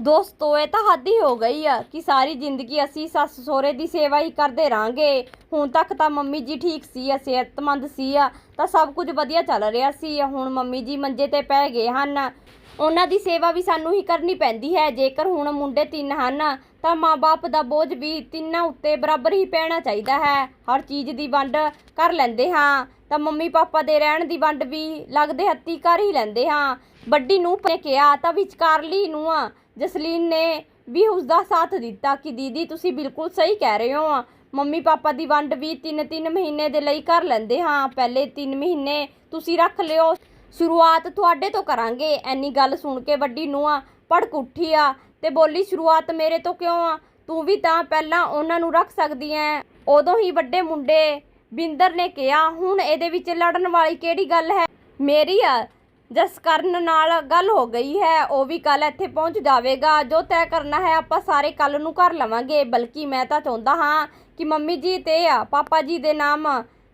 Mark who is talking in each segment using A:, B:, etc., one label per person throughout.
A: ਦੋਸਤੋ, ਇਹ ਤਾਂ ਹੱਦ ਹੀ ਹੋ ਗਈ ਆ ਕਿ ਸਾਰੀ ਜ਼ਿੰਦਗੀ ਅਸੀਂ ਸੱਸ ਸਹੁਰੇ ਦੀ ਸੇਵਾ ਹੀ ਕਰਦੇ ਰਾਂਗੇ। ਹੁਣ ਤੱਕ ਤਾਂ ਮੰਮੀ ਜੀ ਠੀਕ ਸੀ ਆ, ਸਿਹਤਮੰਦ ਸੀ ਆ, ਤਾਂ ਸਭ ਕੁਝ ਵਧੀਆ ਚੱਲ ਰਿਹਾ ਸੀ ਹੁਣ ਮੰਮੀ ਜੀ ਮੰਜੇ ਤੇ ਪੈ ਗਏ ਹਨ। ਉਹਨਾਂ ਦੀ ਸੇਵਾ ਵੀ ਸਾਨੂੰ ਹੀ ਕਰਨੀ ਪੈਂਦੀ ਹੈ। ਜੇਕਰ ਹੁਣ ਮੁੰਡੇ ਤਿੰਨ ਹਨ, ਤਾਂ ਮਾਪੇ ਦਾ ਬੋਝ ਵੀ ਤਿੰਨਾਂ ਉੱਤੇ ਬਰਾਬਰ ਹੀ ਪੈਣਾ ਚਾਹੀਦਾ ਹੈ। ਹਰ ਚੀਜ਼ ਦੀ ਵੰਡ ਕਰ ਲੈਂਦੇ ਹਾਂ। ਤਾਂ ਮੰਮੀ ਪਾਪਾ ਦੇ ਰਹਿਣ ਦੀ ਵੰਡ ਵੀ ਲੱਗਦੇ ਹੱਥੀ ਕਰ ਹੀ ਲੈਂਦੇ ਹਾਂ। ਵੱਡੀ ਨੂੰ ਨੇ ਕਿਹਾ, ਤਾਂ ਵਿਚਕਾਰਲੀ ਨੂੰ ਆ ਜਸਲੀਨ ਨੇ ਵੀ ਉਸ ਦਾ ਸਾਥ ਦਿੱਤਾ ਕਿ ਦੀਦੀ, ਤੁਸੀਂ ਬਿਲਕੁਲ ਸਹੀ ਕਹਿ ਰਹੇ ਹੋ ਮੰਮੀ ਪਾਪਾ ਦੀ ਵੰਡ ਵੀ 3-3 ਮਹੀਨੇ ਦੇ ਲਈ ਕਰ ਲੈਂਦੇ ਹਾਂ। ਪਹਿਲੇ 3 ਮਹੀਨੇ ਤੁਸੀਂ ਰੱਖ ਲਿਓ। ਸ਼ੁਰੂਆਤ ਤੁਹਾਡੇ ਤੋਂ ਕਰਾਂਗੇ। ਐਨੀ ਗੱਲ ਸੁਣ ਕੇ ਵੱਡੀ ਨੂੰਹ ਭੜਕ ਉੱਠੀ ਆ ਤੇ ਬੋਲੀ, ਸ਼ੁਰੂਆਤ ਮੇਰੇ ਤੋਂ ਕਿਉਂ ਆ? ਤੂੰ ਵੀ ਤਾਂ ਪਹਿਲਾਂ ਉਹਨਾਂ ਨੂੰ ਰੱਖ ਸਕਦੀ ਐ। ਉਦੋਂ ਹੀ ਵੱਡੇ ਮੁੰਡੇ ਬਿੰਦਰ ਨੇ ਕਿਹਾ, ਹੁਣ ਇਹਦੇ ਵਿੱਚ ਲੜਨ ਵਾਲੀ ਕਿਹੜੀ ਗੱਲ ਹੈ? ਮੇਰੀ ਆ ਜਸਕਰਨ ਨਾਲ ਗੱਲ ਹੋ ਗਈ ਹੈ, ਉਹ ਵੀ ਕੱਲ ਇੱਥੇ ਪਹੁੰਚ ਜਾਵੇਗਾ। ਜੋ ਤੈਅ ਕਰਨਾ ਹੈ, ਆਪਾਂ ਸਾਰੇ ਕੱਲ ਨੂੰ ਕਰ ਲਵਾਂਗੇ। ਬਲਕਿ ਮੈਂ ਤਾਂ ਚਾਹੁੰਦਾ ਹਾਂ ਕਿ ਮੰਮੀ ਜੀ ਤੇ ਆ ਪਾਪਾ ਜੀ ਦੇ ਨਾਮ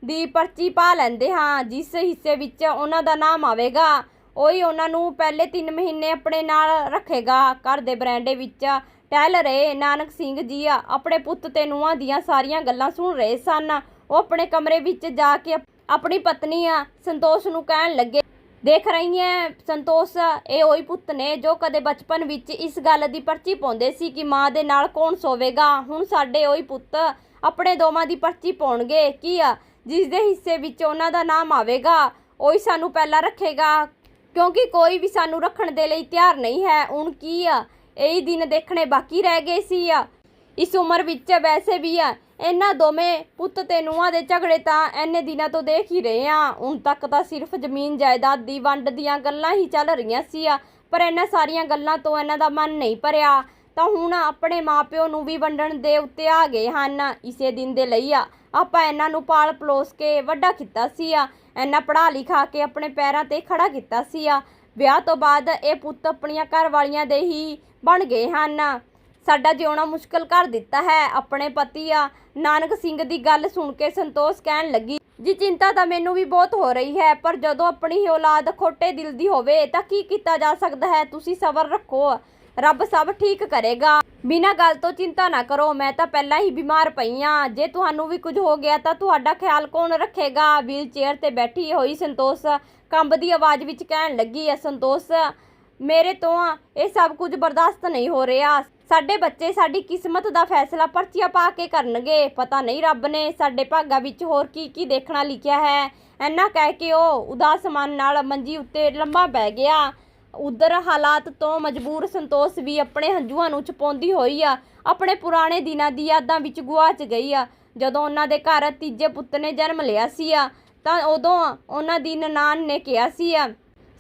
A: ਦੀ ਪਰਚੀ ਪਾ ਲੈਂਦੇ ਹਾਂ। ਜਿਸ ਹਿੱਸੇ ਵਿੱਚ ਉਹਨਾਂ ਦਾ ਨਾਮ ਆਵੇਗਾ, ਉਹੀ ਉਹਨਾਂ ਨੂੰ ਪਹਿਲੇ 3 ਮਹੀਨੇ ਆਪਣੇ ਨਾਲ ਰੱਖੇਗਾ। ਘਰ ਦੇ ਬਰਾਂਡੇ ਵਿੱਚ ਟਹਿਲ ਰਹੇ ਨਾਨਕ ਸਿੰਘ ਜੀ ਆਪਣੇ ਪੁੱਤ ਤੇ ਨੂੰਹਾਂ ਦੀਆਂ ਸਾਰੀਆਂ ਗੱਲਾਂ ਸੁਣ ਰਹੇ ਸਨ। ਉਹ ਆਪਣੇ ਕਮਰੇ ਵਿੱਚ ਜਾ ਕੇ ਆਪਣੀ ਪਤਨੀ ਸੰਤੋਸ਼ ਨੂੰ ਕਹਿਣ ਲੱਗੇ ਦੇਖ ਰਹੀ ਹੈ ਸੰਤੋਸ਼, ਇਹ ਉਹੀ ਪੁੱਤ ਨੇ ਜੋ ਕਦੇ ਬਚਪਨ ਵਿੱਚ ਇਸ ਗੱਲ ਦੀ ਪਰਚੀ ਪਾਉਂਦੇ ਸੀ ਕਿ ਮਾਂ ਦੇ ਨਾਲ ਕੌਣ ਸੋਵੇਗਾ। ਹੁਣ ਸਾਡੇ ਉਹੀ ਪੁੱਤ ਆਪਣੇ ਦੋਵਾਂ ਦੀ ਪਰਚੀ ਪਾਉਣਗੇ। ਕੀ ਆ? ਜਿਸ ਦੇ ਹਿੱਸੇ ਵਿੱਚ ਉਹਨਾਂ ਦਾ ਨਾਮ ਆਵੇਗਾ, ਉਹੀ ਸਾਨੂੰ ਪਹਿਲਾਂ ਰੱਖੇਗਾ। ਕਿਉਂਕਿ ਕੋਈ ਵੀ ਸਾਨੂੰ ਰੱਖਣ ਦੇ ਲਈ ਤਿਆਰ ਨਹੀਂ ਹੈ। ਹੁਣ ਕੀ ਆ? ਇਹੀ ਦਿਨ ਦੇਖਣੇ ਬਾਕੀ ਰਹਿ ਗਏ ਸੀ ਆ। ਇਸ ਉਮਰ ਵਿੱਚ ਵੈਸੇ ਵੀ ਆ ਇਹਨਾਂ ਦੋਵੇਂ ਪੁੱਤ ਤੇ ਨੂੰਹਾਂ ਦੇ ਝਗੜੇ ਤਾਂ ਐਨੇ ਦਿਨਾਂ ਤੋਂ ਦੇਖ ਹੀ ਰਹੇ ਆ ਹੁਣ ਤੱਕ ਤਾਂ ਸਿਰਫ ਜ਼ਮੀਨ ਜਾਇਦਾਦ ਦੀ ਵੰਡ ਦੀਆਂ ਗੱਲਾਂ ਹੀ ਚੱਲ ਰਹੀਆਂ ਸੀ ਆ ਪਰ ਇਹਨਾਂ ਸਾਰੀਆਂ ਗੱਲਾਂ ਤੋਂ ਇਹਨਾਂ ਦਾ ਮਨ ਨਹੀਂ ਭਰਿਆ। ਤਾਂ ਹੁਣ ਆਪਣੇ ਮਾਪਿਓ ਨੂੰ ਵੀ ਵੰਡਣ ਦੇ ਉੱਤੇ ਆ ਗਏ ਹਨ। ਇਸੇ ਦਿਨ ਦੇ ਲਈ ਆ, ਆਪਾਂ ਇਹਨਾਂ ਨੂੰ ਪਾਲ ਪਲੋਸ ਕੇ ਵੱਡਾ ਕੀਤਾ ਸੀ ਆ ਇਹਨਾਂ ਪੜ੍ਹਾ ਲਿਖਾ ਕੇ ਆਪਣੇ ਪੈਰਾਂ ਤੇ ਖੜਾ ਕੀਤਾ ਸੀ ਆ ਵਿਆਹ ਤੋਂ ਬਾਅਦ ਇਹ ਪੁੱਤ ਆਪਣੀਆਂ ਘਰ ਵਾਲੀਆਂ ਦੇ ਹੀ ਬਣ ਗਏ ਹਨ। ਸਾਡਾ ਜਿਉਣਾ ਮੁਸ਼ਕਲ ਕਰ ਦਿੱਤਾ ਹੈ। ਆਪਣੇ ਪਤੀ ਆ, ਨਾਨਕ ਸਿੰਘ ਦੀ ਗੱਲ ਸੁਣ ਕੇ ਸੰਤੋਸ਼ ਕਹਿਣ ਲੱਗੀ, ਜੀ ਚਿੰਤਾ ਤਾਂ ਮੈਨੂੰ ਵੀ ਬਹੁਤ ਹੋ ਰਹੀ ਹੈ, ਪਰ ਜਦੋਂ ਆਪਣੀ ਹੀ ਔਲਾਦ ਖੋਟੇ ਦਿਲ ਦੀ ਹੋਵੇ ਤਾਂ ਕੀ ਕੀਤਾ ਜਾ ਸਕਦਾ ਹੈ? ਤੁਸੀਂ ਸਬਰ ਰੱਖੋ। ਰੱਬ ਸਭ ਠੀਕ ਕਰੇਗਾ। ਬਿਨਾਂ ਗੱਲ ਤੋਂ ਚਿੰਤਾ ਨਾ ਕਰੋ। ਮੈਂ ਤਾਂ ਪਹਿਲਾਂ ਹੀ ਬਿਮਾਰ ਪਈ ਆ। ਜੇ ਤੁਹਾਨੂੰ ਵੀ ਕੁਝ ਹੋ ਗਿਆ ਤਾਂ ਤੁਹਾਡਾ ਖਿਆਲ ਕੌਣ ਰੱਖੇਗਾ? ਵੀਲ ਚੇਅਰ ਤੇ ਬੈਠੀ ਹੋਈ ਸੰਤੋਸ਼ ਕੰਬਦੀ ਆਵਾਜ਼ ਵਿੱਚ ਕਹਿਣ ਲੱਗੀ ਹੈ ਸੰਤੋਸ਼ ਮੇਰੇ ਤੋਂ ਇਹ ਸਭ ਕੁਝ ਬਰਦਾਸ਼ਤ ਨਹੀਂ ਹੋ ਰਿਹਾ। ਸਾਡੇ ਬੱਚੇ ਸਾਡੀ ਕਿਸਮਤ ਦਾ ਫੈਸਲਾ ਪਰਚੀਆਂ ਪਾ ਕੇ ਕਰਨਗੇ। ਪਤਾ ਨਹੀਂ ਰੱਬ ਨੇ ਸਾਡੇ ਭਾਗਾਂ ਵਿੱਚ ਹੋਰ ਕੀ ਕੀ ਦੇਖਣਾ ਲਿਖਿਆ ਹੈ। ਐਨਾ ਕਹਿ ਕੇ ਉਹ ਉਦਾਸ ਮਨ ਨਾਲ ਮੰਜੀ ਉੱਤੇ ਲੰਮਾ ਬਹਿ ਗਿਆ। ਉਧਰ ਹਾਲਾਤ ਤੋਂ ਮਜਬੂਰ ਸੰਤੋਸ਼ ਵੀ ਆਪਣੇ ਹੰਝੂਆਂ ਨੂੰ ਛਪਾਉਂਦੀ ਹੋਈ ਆ। ਆਪਣੇ ਪੁਰਾਣੇ ਦਿਨਾਂ ਦੀ ਯਾਦਾਂ ਵਿੱਚ ਗੁਆਚ ਗਈ ਆ। ਜਦੋਂ ਉਹਨਾਂ ਦੇ ਘਰ ਤੀਜੇ ਪੁੱਤ ਨੇ ਜਨਮ ਲਿਆ ਸੀ ਆ, ਤਾਂ ਉਦੋਂ ਉਹਨਾਂ ਦੀ ਨਨਾਣ ਨੇ ਕਿਹਾ ਸੀ ਆ,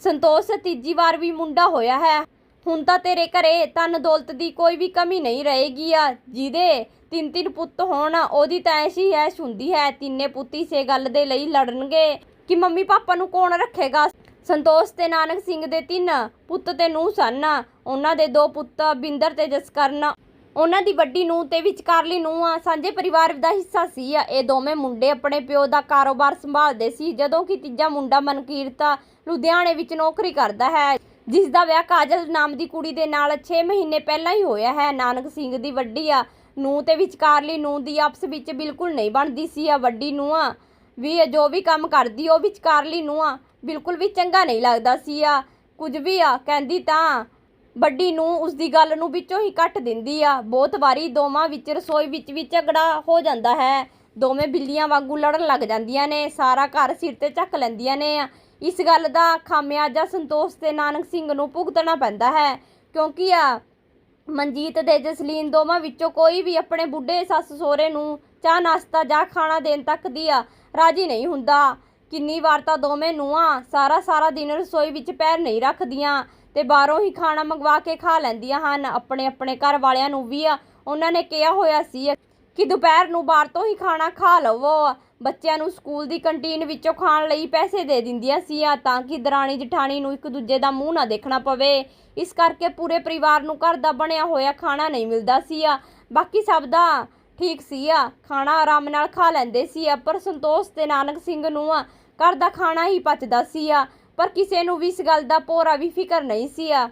A: ਸੰਤੋਸ਼ ਤੀਜੀ ਵਾਰ ਵੀ ਮੁੰਡਾ ਹੋਇਆ ਹੈ। ਹੁਣ ਤਾਂ ਤੇਰੇ ਘਰੇ ਧਨ ਦੌਲਤ ਦੀ ਕੋਈ ਵੀ ਕਮੀ ਨਹੀਂ ਰਹੇਗੀ ਆ। ਜਿਹਦੇ ਤਿੰਨ ਤਿੰਨ ਪੁੱਤ ਹੋਣ, ਉਹਦੀ ਤਾਂ ਐਸੀ ਐਸ਼ ਹੁੰਦੀ ਹੈ, ਤਿੰਨੇ ਪੁੱਤ ਇਸੇ ਗੱਲ ਦੇ ਲਈ ਲੜਨਗੇ ਕਿ ਮੰਮੀ ਪਾਪਾ ਨੂੰ ਕੌਣ ਰੱਖੇਗਾ? ਸੰਤੋਸ਼ ਤੇ ਨਾਨਕ ਸਿੰਘ ਦੇ ਤਿੰਨ ਪੁੱਤ ਤੇ ਨੂੰ ਸਨ। ਉਹਨਾਂ ਦੇ ਦੋ ਪੁੱਤ ਬਿੰਦਰ ਤੇ ਜਸਕਰਨ। ਉਹਨਾਂ ਦੀ ਵੱਡੀ ਨੂੰਹ ਤੇ ਵਿਚਕਾਰਲੀ ਨੂੰਹ ਆ। ਸਾਂਝੇ ਪਰਿਵਾਰ ਦਾ ਹਿੱਸਾ ਸੀ ਇਹ ਦੋਵੇਂ ਮੁੰਡੇ ਆਪਣੇ ਪਿਓ ਦਾ ਕਾਰੋਬਾਰ ਸੰਭਾਲਦੇ ਸੀ। ਜਦੋਂ ਕਿ ਤੀਜਾ ਮੁੰਡਾ ਮਨਕੀਰਤ ਲੁਧਿਆਣੇ ਵਿੱਚ ਨੌਕਰੀ ਕਰਦਾ ਹੈ। ਜਿਸ ਦਾ ਵਿਆਹ ਕਾਜਲ ਨਾਮ ਦੀ ਕੁੜੀ ਦੇ ਨਾਲ 6 ਮਹੀਨੇ ਪਹਿਲਾਂ ਹੀ ਹੋਇਆ ਹੈ। ਨਾਨਕ ਸਿੰਘ ਦੀ ਵੱਡੀ ਆ, ਨੂੰਹ ਤੇ ਵਿਚਕਾਰਲੀ ਨੂੰਹ ਦੀ ਆਪਸ ਵਿੱਚ ਬਿਲਕੁਲ ਨਹੀਂ ਬਣਦੀ ਸੀ। ਆ ਵੱਡੀ ਨੂੰਹ ਆ, ਵੀ ਜੋ ਵੀ ਕੰਮ ਕਰਦੀ ਉਹ ਵਿਚਕਾਰਲੀ ਨੂੰਹ ਆ, ਬਿਲਕੁਲ ਵੀ ਚੰਗਾ ਨਹੀਂ ਲੱਗਦਾ ਸੀ। ਆ ਕੁਝ ਵੀ ਆ, ਕਹਿੰਦੀ ਤਾਂ ਵੱਡੀ ਨੂੰ ਉਸ ਦੀ ਗੱਲ ਨੂੰ ਵਿੱਚੋਂ ਹੀ ਕੱਟ ਦਿੰਦੀ ਆ। ਬਹੁਤ ਵਾਰੀ ਦੋਵਾਂ ਵਿੱਚ ਰਸੋਈ ਵਿੱਚ ਵੀ ਝਗੜਾ ਹੋ ਜਾਂਦਾ ਹੈ। ਦੋਵੇਂ ਬਿੱਲੀਆਂ ਵਾਂਗੂ ਲੜਨ ਲੱਗ ਜਾਂਦੀਆਂ ਨੇ, ਸਾਰਾ ਘਰ ਸਿਰ ਤੇ ਚੱਕ ਲੈਂਦੀਆਂ ਨੇ। ਇਸ ਗੱਲ ਦਾ ਖਾਮਿਆਜਾ ਸੰਤੋਸ਼ ਤੇ ਨਾਨਕ ਸਿੰਘ ਨੂੰ ਭੁਗਤਣਾ ਪੈਂਦਾ ਹੈ, ਕਿਉਂਕਿ ਆ, ਮਨਜੀਤ ਦੇ ਜਸਲੀਨ ਦੋਵਾਂ ਵਿੱਚੋਂ ਕੋਈ ਵੀ ਆਪਣੇ ਬੁੱਢੇ ਸੱਸ ਸਹੁਰੇ ਨੂੰ ਚਾਹ ਨਾਸ਼ਤਾ ਜਾਂ ਖਾਣਾ ਦੇਣ ਤੱਕ ਦੀ ਆ, ਰਾਜੀ ਨਹੀਂ ਹੁੰਦਾ। ਕਿੰਨੀ ਵਾਰ ਤਾਂ ਦੋਵੇਂ ਨੂੰਹਾਂ ਸਾਰਾ ਸਾਰਾ ਦਿਨ ਰਸੋਈ ਵਿੱਚ ਪੈਰ ਨਹੀਂ ਰੱਖਦੀਆਂ ਤੇ ਬਾਹਰੋਂ ਹੀ ਖਾਣਾ ਮੰਗਵਾ ਕੇ ਖਾ ਲੈਂਦੀਆਂ ਹਨ। ਆਪਣੇ ਆਪਣੇ ਘਰ ਵਾਲਿਆਂ ਨੂੰ ਵੀ ਆ, ਉਹਨਾਂ ਨੇ ਕਿਹਾ ਹੋਇਆ ਸੀ ਕਿ ਦੁਪਹਿਰ ਨੂੰ ਬਾਹਰ ਤੋਂ ਹੀ ਖਾਣਾ ਖਾ ਲਵੋ। ਬੱਚਿਆਂ ਨੂੰ ਸਕੂਲ ਦੀ ਕੰਟੀਨ ਵਿੱਚੋਂ ਖਾਣ ਲਈ ਪੈਸੇ ਦੇ ਦਿੰਦੀਆਂ ਸੀ ਆ ਤਾਂ ਕਿ ਦਰਾਣੀ ਜਠਾਣੀ ਨੂੰ ਇੱਕ ਦੂਜੇ ਦਾ ਮੂੰਹ ਨਾ ਦੇਖਣਾ ਪਵੇ। ਇਸ ਕਰਕੇ ਪੂਰੇ ਪਰਿਵਾਰ ਨੂੰ ਘਰ ਦਾ ਬਣਿਆ ਹੋਇਆ ਖਾਣਾ ਨਹੀਂ ਮਿਲਦਾ ਸੀ ਆ ਬਾਕੀ ਸਭ ਦਾ ਠੀਕ ਸੀ ਆ ਖਾਣਾ ਆਰਾਮ ਨਾਲ ਖਾ ਲੈਂਦੇ ਸੀ ਆ ਪਰ ਸੰਤੋਸ਼ ਤੇ ਨਾਨਕ ਸਿੰਘ ਨੂੰ ਘਰ ਦਾ ਖਾਣਾ ਹੀ ਪਚਦਾ ਸੀ ਆ ਪਰ ਕਿਸੇ ਨੂੰ ਵੀ ਇਸ ਗੱਲ ਦਾ ਪੂਰਾ ਵੀ ਫਿਕਰ ਨਹੀਂ ਸੀ ਆ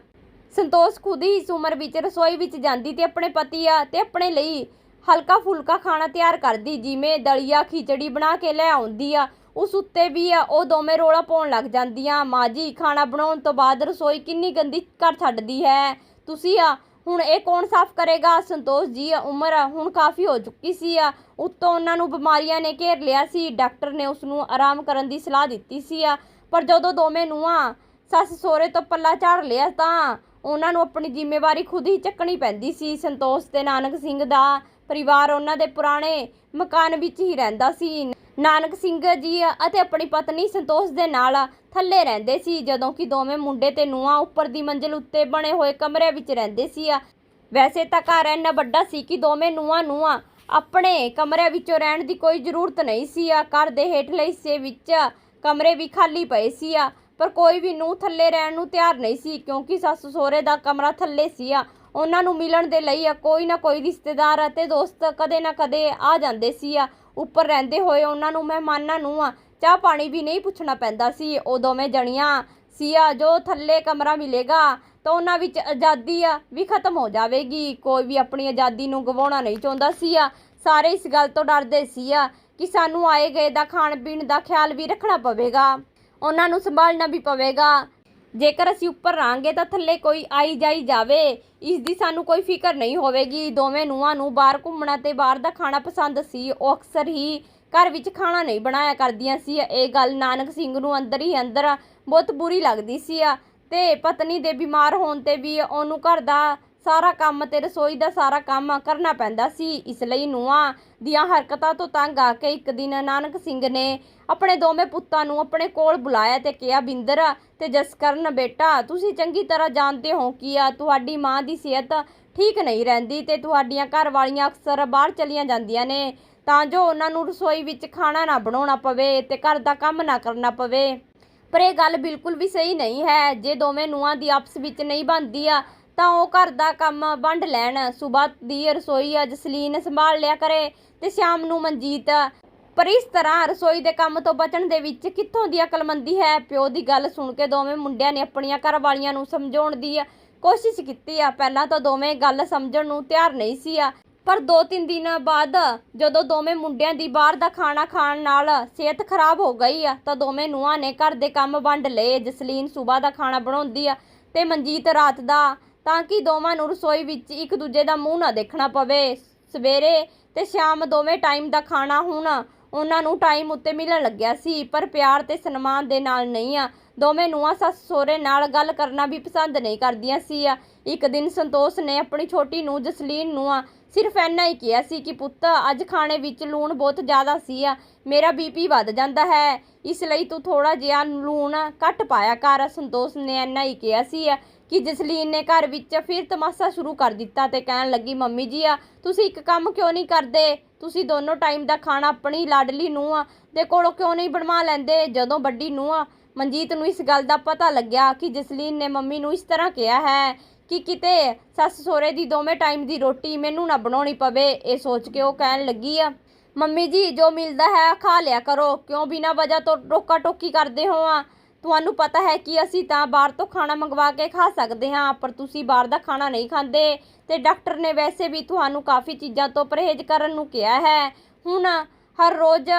A: ਸੰਤੋਸ਼ ਖੁਦ ਹੀ ਇਸ ਉਮਰ ਵਿੱਚ ਰਸੋਈ ਵਿੱਚ ਜਾਂਦੀ ਤੇ ਆਪਣੇ ਪਤੀ ਆ ਤੇ ਆਪਣੇ ਲਈ ਹਲਕਾ ਫੁਲਕਾ ਖਾਣਾ ਤਿਆਰ ਕਰਦੀ ਜਿਵੇਂ ਦਲੀਆ ਖਿਚੜੀ ਬਣਾ ਕੇ ਲੈ ਆਉਂਦੀ ਆ। ਉਸ ਉੱਤੇ ਵੀ ਆ ਉਹ ਦੋਵੇਂ ਰੋਲਾ ਪਾਉਣ ਲੱਗ ਜਾਂਦੀਆਂ। ਮਾਂ ਜੀ ਖਾਣਾ ਬਣਾਉਣ ਤੋਂ ਬਾਅਦ ਰਸੋਈ ਕਿੰਨੀ ਗੰਦੀ ਕਰ ਛੱਡਦੀ ਹੈ? ਤੁਸੀਂ ਆ ਹੁਣ ਇਹ ਕੌਣ ਸਾਫ਼ ਕਰੇਗਾ? ਸੰਤੋਸ਼ ਜੀ ਆ, ਉਮਰ ਹੁਣ ਕਾਫੀ ਹੋ ਚੁੱਕੀ ਸੀ ਆ। ਉੱਤੋਂ ਉਹਨਾਂ ਨੂੰ ਬਿਮਾਰੀਆਂ ਨੇ ਘੇਰ ਲਿਆ ਸੀ। ਡਾਕਟਰ ਨੇ ਉਸ ਨੂੰ ਆਰਾਮ ਕਰਨ ਦੀ ਸਲਾਹ ਦਿੱਤੀ ਸੀ ਆ। ਪਰ ਜਦੋਂ ਦੋਵੇਂ ਨੂੰਹਾਂ ਸੱਸ ਸਹੁਰੇ ਤੋਂ ਪੱਲਾ ਝਾੜ ਲਿਆ ਤਾਂ ਉਹਨਾਂ ਨੂੰ ਆਪਣੀ ਜ਼ਿੰਮੇਵਾਰੀ ਖੁਦ ਹੀ ਚੱਕਣੀ ਪੈਂਦੀ ਸੀ। ਸੰਤੋਸ਼ ਤੇ ਨਾਨਕ ਸਿੰਘ ਦਾ ਪਰਿਵਾਰ ਉਹਨਾਂ ਦੇ ਪੁਰਾਣੇ ਮਕਾਨ ਵਿੱਚ ਹੀ ਰਹਿੰਦਾ ਸੀ। ਨਾਨਕ ਸਿੰਘ ਜੀ ਅਤੇ ਆਪਣੀ ਪਤਨੀ ਸੰਤੋਸ਼ ਦੇ ਨਾਲ ਥੱਲੇ ਰਹਿੰਦੇ ਸੀ, ਜਦੋਂ ਕਿ ਦੋਵੇਂ ਮੁੰਡੇ ਤੇ ਨੂੰਹਾਂ ਉੱਪਰ ਦੀ ਮੰਜ਼ਿਲ ਉੱਤੇ ਬਣੇ ਹੋਏ ਕਮਰੇ ਵਿੱਚ ਰਹਿੰਦੇ ਸੀ। ਵੈਸੇ ਤਾਂ ਘਰ ਇੰਨਾ ਵੱਡਾ ਸੀ ਕਿ ਦੋਵੇਂ ਨੂੰਹਾਂ ਨੂੰਹਾਂ ਆਪਣੇ ਕਮਰੇ ਵਿੱਚੋਂ ਰਹਿਣ ਦੀ ਕੋਈ ਜ਼ਰੂਰਤ ਨਹੀਂ ਸੀ। ਆ ਘਰ ਦੇ ਹੇਠਲੇ ਹਿੱਸੇ ਵਿੱਚ ਕਮਰੇ ਵੀ ਖਾਲੀ ਪਏ ਸੀ। ਆ ਪਰ ਕੋਈ ਵੀ ਨੂੰਹ ਥੱਲੇ ਰਹਿਣ ਨੂੰ ਤਿਆਰ ਨਹੀਂ ਸੀ, ਕਿਉਂਕਿ ਸੱਸ ਸਹੁਰੇ ਦਾ ਕਮਰਾ ਥੱਲੇ ਸੀ। ਆ ਉਹਨਾਂ ਨੂੰ ਮਿਲਣ ਦੇ ਲਈ ਆ, ਕੋਈ ਨਾ ਕੋਈ ਰਿਸ਼ਤੇਦਾਰ ਅਤੇ ਦੋਸਤ ਕਦੇ ਨਾ ਕਦੇ ਆ ਜਾਂਦੇ ਸੀ ਆ, ਉੱਪਰ ਰਹਿੰਦੇ ਹੋਏ ਉਹਨਾਂ ਨੂੰ ਮਹਿਮਾਨਾਂ ਨੂੰ ਆ, ਚਾਹ ਪਾਣੀ ਵੀ ਨਹੀਂ ਪੁੱਛਣਾ ਪੈਂਦਾ ਸੀ। ਉਹ ਦੋਵੇਂ ਜਣੀਆਂ ਸੀ ਆ, ਜੋ ਥੱਲੇ ਕਮਰਾ ਮਿਲੇਗਾ ਤਾਂ ਉਹਨਾਂ ਵਿੱਚ ਆਜ਼ਾਦੀ ਆ ਵੀ ਖਤਮ ਹੋ ਜਾਵੇਗੀ। ਕੋਈ ਵੀ ਆਪਣੀ ਆਜ਼ਾਦੀ ਨੂੰ ਗਵਾਉਣਾ ਨਹੀਂ ਚਾਹੁੰਦਾ ਸੀ ਆ। ਸਾਰੇ ਇਸ ਗੱਲ ਤੋਂ ਡਰਦੇ ਸੀ ਆ ਕਿ ਸਾਨੂੰ ਆਏ ਗਏ ਦਾ ਖਾਣ ਪੀਣ ਦਾ ਖਿਆਲ ਵੀ ਰੱਖਣਾ ਪਵੇਗਾ। ਉਹਨਾਂ ਨੂੰ ਸੰਭਾਲਣਾ ਵੀ ਪਵੇਗਾ। ਜੇਕਰ ਅਸੀਂ ਉੱਪਰ ਰਾਂਗੇ ਤਾਂ ਥੱਲੇ ਕੋਈ ਆਈ ਜਾਈ ਜਾਵੇ। ਇਸ ਦੀ ਸਾਨੂੰ ਕੋਈ ਫਿਕਰ ਨਹੀਂ ਹੋਵੇਗੀ। ਦੋਵੇਂ ਨੂੰਹਾਂ ਨੂੰ ਬਾਹਰ ਘੁੰਮਣਾ ਤੇ ਬਾਹਰ ਦਾ ਖਾਣਾ ਪਸੰਦ ਸੀ। ਉਹ ਅਕਸਰ ਹੀ ਘਰ ਵਿੱਚ ਖਾਣਾ ਨਹੀਂ ਬਣਾਇਆ ਕਰਦੀਆਂ ਸੀ। ਇਹ ਗੱਲ ਨਾਨਕ ਸਿੰਘ ਨੂੰ ਅੰਦਰ ਹੀ ਅੰਦਰ ਬਹੁਤ ਬੁਰੀ ਲੱਗਦੀ ਸੀ। ਆ ਤੇ ਪਤਨੀ ਦੇ ਬਿਮਾਰ ਹੋਣ ਤੇ ਵੀ ਉਹਨੂੰ ਘਰ ਦਾ ਸਾਰਾ ਕੰਮ ਤੇ ਰਸੋਈ ਦਾ ਸਾਰਾ ਕੰਮ ਕਰਨਾ ਪੈਂਦਾ ਸੀ, ਇਸ ਲਈ ਨੂੰਹਾਂ ਦੀਆਂ ਹਰਕਤਾਂ ਤੋਂ ਤੰਗ ਆ ਕੇ ਇੱਕ ਦਿਨ ਨਾਨਕ ਸਿੰਘ ਨੇ ਆਪਣੇ ਦੋਵੇਂ ਪੁੱਤਾਂ ਨੂੰ ਆਪਣੇ ਕੋਲ ਬੁਲਾਇਆ ਤੇ ਕਿਹਾ, ਬਿੰਦਰ ਤੇ ਜਸਕਰਨ ਬੇਟਾ, ਤੁਸੀਂ ਚੰਗੀ ਤਰ੍ਹਾਂ ਜਾਣਦੇ ਹੋ ਕਿ ਆ ਤੁਹਾਡੀ ਮਾਂ ਦੀ ਸਿਹਤ ਠੀਕ ਨਹੀਂ ਰਹਿੰਦੀ ਤੇ ਤੁਹਾਡੀਆਂ ਘਰ ਵਾਲੀਆਂ ਅਕਸਰ ਬਾਹਰ ਚਲੀਆਂ ਜਾਂਦੀਆਂ ਨੇ, ਤਾਂ ਜੋ ਉਹਨਾਂ ਨੂੰ ਰਸੋਈ ਵਿੱਚ ਖਾਣਾ ਨਾ ਬਣਾਉਣਾ ਪਵੇ ਤੇ ਘਰ ਦਾ ਕੰਮ ਨਾ ਕਰਨਾ ਪਵੇ। ਪਰ ਇਹ ਗੱਲ ਬਿਲਕੁਲ ਵੀ ਸਹੀ ਨਹੀਂ ਹੈ, ਜੇ ਦੋਵੇਂ ਨੂੰਹਾਂ ਦੀ ਆਪਸ ਵਿੱਚ ਨਹੀਂ ਬਣਦੀ ਆ ਤਾਂ ਉਹ ਘਰ ਦਾ ਕੰਮ ਵੰਡ ਲੈਣ। ਸਵੇਰ ਦੀ ਰਸੋਈ ਆ ਜਸਲੀਨ ਸੰਭਾਲ ਲਿਆ ਕਰੇ ਤੇ ਸ਼ਾਮ ਨੂੰ ਮਨਜੀਤ, ਪਰ ਇਸ ਤਰ੍ਹਾਂ ਰਸੋਈ ਦੇ ਕੰਮ ਤੋਂ ਬਚਣ ਦੇ ਵਿੱਚ ਕਿੱਥੋਂ ਦੀ ਅਕਲਮੰਦੀ ਹੈ? ਪਿਓ ਦੀ ਗੱਲ ਸੁਣ ਕੇ ਦੋਵੇਂ ਮੁੰਡਿਆਂ ਨੇ ਆਪਣੀਆਂ ਘਰ ਵਾਲੀਆਂ ਨੂੰ ਸਮਝਾਉਣ ਦੀ ਕੋਸ਼ਿਸ਼ ਕੀਤੀ ਆ। ਪਹਿਲਾਂ ਤਾਂ ਦੋਵੇਂ ਗੱਲ ਸਮਝਣ ਨੂੰ ਤਿਆਰ ਨਹੀਂ ਸੀ ਆ, ਪਰ 2-3 ਦਿਨ ਬਾਅਦ ਜਦੋਂ ਦੋਵੇਂ ਮੁੰਡਿਆਂ ਦੀ ਬਾਹਰ ਦਾ ਖਾਣਾ ਖਾਣ ਨਾਲ ਸਿਹਤ ਖਰਾਬ ਹੋ ਗਈ ਆ, ਤਾਂ ਦੋਵੇਂ ਨੂੰਹਾਂ ਨੇ ਘਰ ਦੇ ਕੰਮ ਵੰਡ ਲਏ। ਜਸਲੀਨ ਸਵੇਰ ਦਾ ਖਾਣਾ ਬਣਾਉਂਦੀ ਆ ਤੇ ਮਨਜੀਤ ਰਾਤ ਦਾ ਤਾਂ ਕਿ ਦੋਵਾਂ ਨੂੰ ਰਸੋਈ ਵਿੱਚ ਇੱਕ ਦੂਜੇ ਦਾ ਮੂੰਹ ਨਾ ਦੇਖਣਾ ਪਵੇ। ਸਵੇਰੇ ਤੇ ਸ਼ਾਮ ਦੋਵੇਂ ਟਾਈਮ ਦਾ ਖਾਣਾ ਹੁਣ ਉਹਨਾਂ ਨੂੰ ਟਾਈਮ ਉੱਤੇ ਮਿਲਣ ਲੱਗਿਆ ਸੀ, ਪਰ ਪਿਆਰ ਤੇ ਸਨਮਾਨ ਦੇ ਨਾਲ ਨਹੀਂ ਆ। ਦੋਵੇਂ ਨੂੰਹਾਂ ਸੱਸ ਸਹੁਰੇ ਨਾਲ ਗੱਲ ਕਰਨਾ ਵੀ ਪਸੰਦ ਨਹੀਂ ਕਰਦੀਆਂ ਸੀ। ਆ ਇੱਕ ਦਿਨ ਸੰਤੋਸ਼ ਨੇ ਆਪਣੀ ਛੋਟੀ ਨੂੰ ਜਸਲੀਨ ਨੂੰ ਆ ਸਿਰਫ ਇੰਨਾ ਹੀ ਕਿਹਾ ਸੀ ਕਿ, ਪੁੱਤ, ਅੱਜ ਖਾਣੇ ਵਿੱਚ ਲੂਣ ਬਹੁਤ ਜ਼ਿਆਦਾ ਸੀ। ਆ ਮੇਰਾ ਬੀਪੀ ਵੱਧ ਜਾਂਦਾ ਹੈ। ਇਸ ਲਈ ਤੂੰ ਥੋੜਾ ਜਿਹਾ ਲੂਣ ਘੱਟ ਪਾਇਆ ਕਰ। ਸੰਤੋਸ਼ ਨੇ ਇੰਨਾ ਹੀ ਕਿਹਾ ਸੀ। ਆ ਕਿ ਜਸਲੀਨ ਨੇ ਘਰ ਵਿੱਚ ਫਿਰ ਤਮਾਸ਼ਾ ਸ਼ੁਰੂ ਕਰ ਦਿੱਤਾ ਤੇ ਕਹਿਣ ਲੱਗੀ, ਮੰਮੀ ਜੀ ਆ, ਤੁਸੀਂ ਇੱਕ ਕੰਮ ਕਿਉਂ ਨਹੀਂ ਕਰਦੇ? ਤੁਸੀਂ ਦੋਨੋਂ ਟਾਈਮ ਦਾ ਖਾਣਾ ਆਪਣੀ ਲਾਡਲੀ ਨੂੰ ਆ, ਦੇ ਕੋਲੋਂ ਕਿਉਂ ਨਹੀਂ ਬਣਵਾ ਲੈਂਦੇ? ਜਦੋਂ ਵੱਡੀ ਨੂੰ ਆ, ਮਨਜੀਤ ਨੂੰ ਇਸ ਗੱਲ ਦਾ ਪਤਾ ਲੱਗਿਆ ਕਿ ਜਸਲੀਨ ਨੇ ਮੰਮੀ ਨੂੰ ਇਸ ਤਰ੍ਹਾਂ ਕਿਹਾ ਹੈ ਕਿ ਕਿਤੇ ਸੱਸ ਸਹੁਰੇ ਦੀ ਦੋਵੇਂ ਟਾਈਮ ਦੀ ਰੋਟੀ ਮੈਨੂੰ ਨਾ ਬਣਾਉਣੀ ਪਵੇ। ਇਹ ਸੋਚ ਕੇ ਉਹ ਕਹਿਣ ਲੱਗੀ ਆ, ਮੰਮੀ ਜੀ, ਜੋ ਮਿਲਦਾ ਹੈ, ਖਾ ਲਿਆ ਕਰੋ। ਕਿਉਂ ਬਿਨਾਂ ਵਜ੍ਹਾ ਤੋਂ ਰੋਕਾ ਟੋਕੀ ਕਰਦੇ ਹੋ ਆ? ਤੁਹਾਨੂੰ ਪਤਾ ਹੈ ਕਿ ਅਸੀਂ ਤਾਂ ਬਾਹਰ ਤੋਂ ਖਾਣਾ ਮੰਗਵਾ ਕੇ ਖਾ ਸਕਦੇ ਹਾਂ, ਪਰ ਤੁਸੀਂ ਬਾਹਰ ਦਾ ਖਾਣਾ ਨਹੀਂ ਖਾਂਦੇ। ਤੇ ਡਾਕਟਰ ਨੇ ਵੈਸੇ ਵੀ ਤੁਹਾਨੂੰ ਕਾਫੀ ਚੀਜ਼ਾਂ ਤੋਂ ਪਰਹੇਜ਼ ਕਰਨ ਨੂੰ ਕਿਹਾ ਹੈ। ਹੁਣ ਹਰ ਰੋਜ਼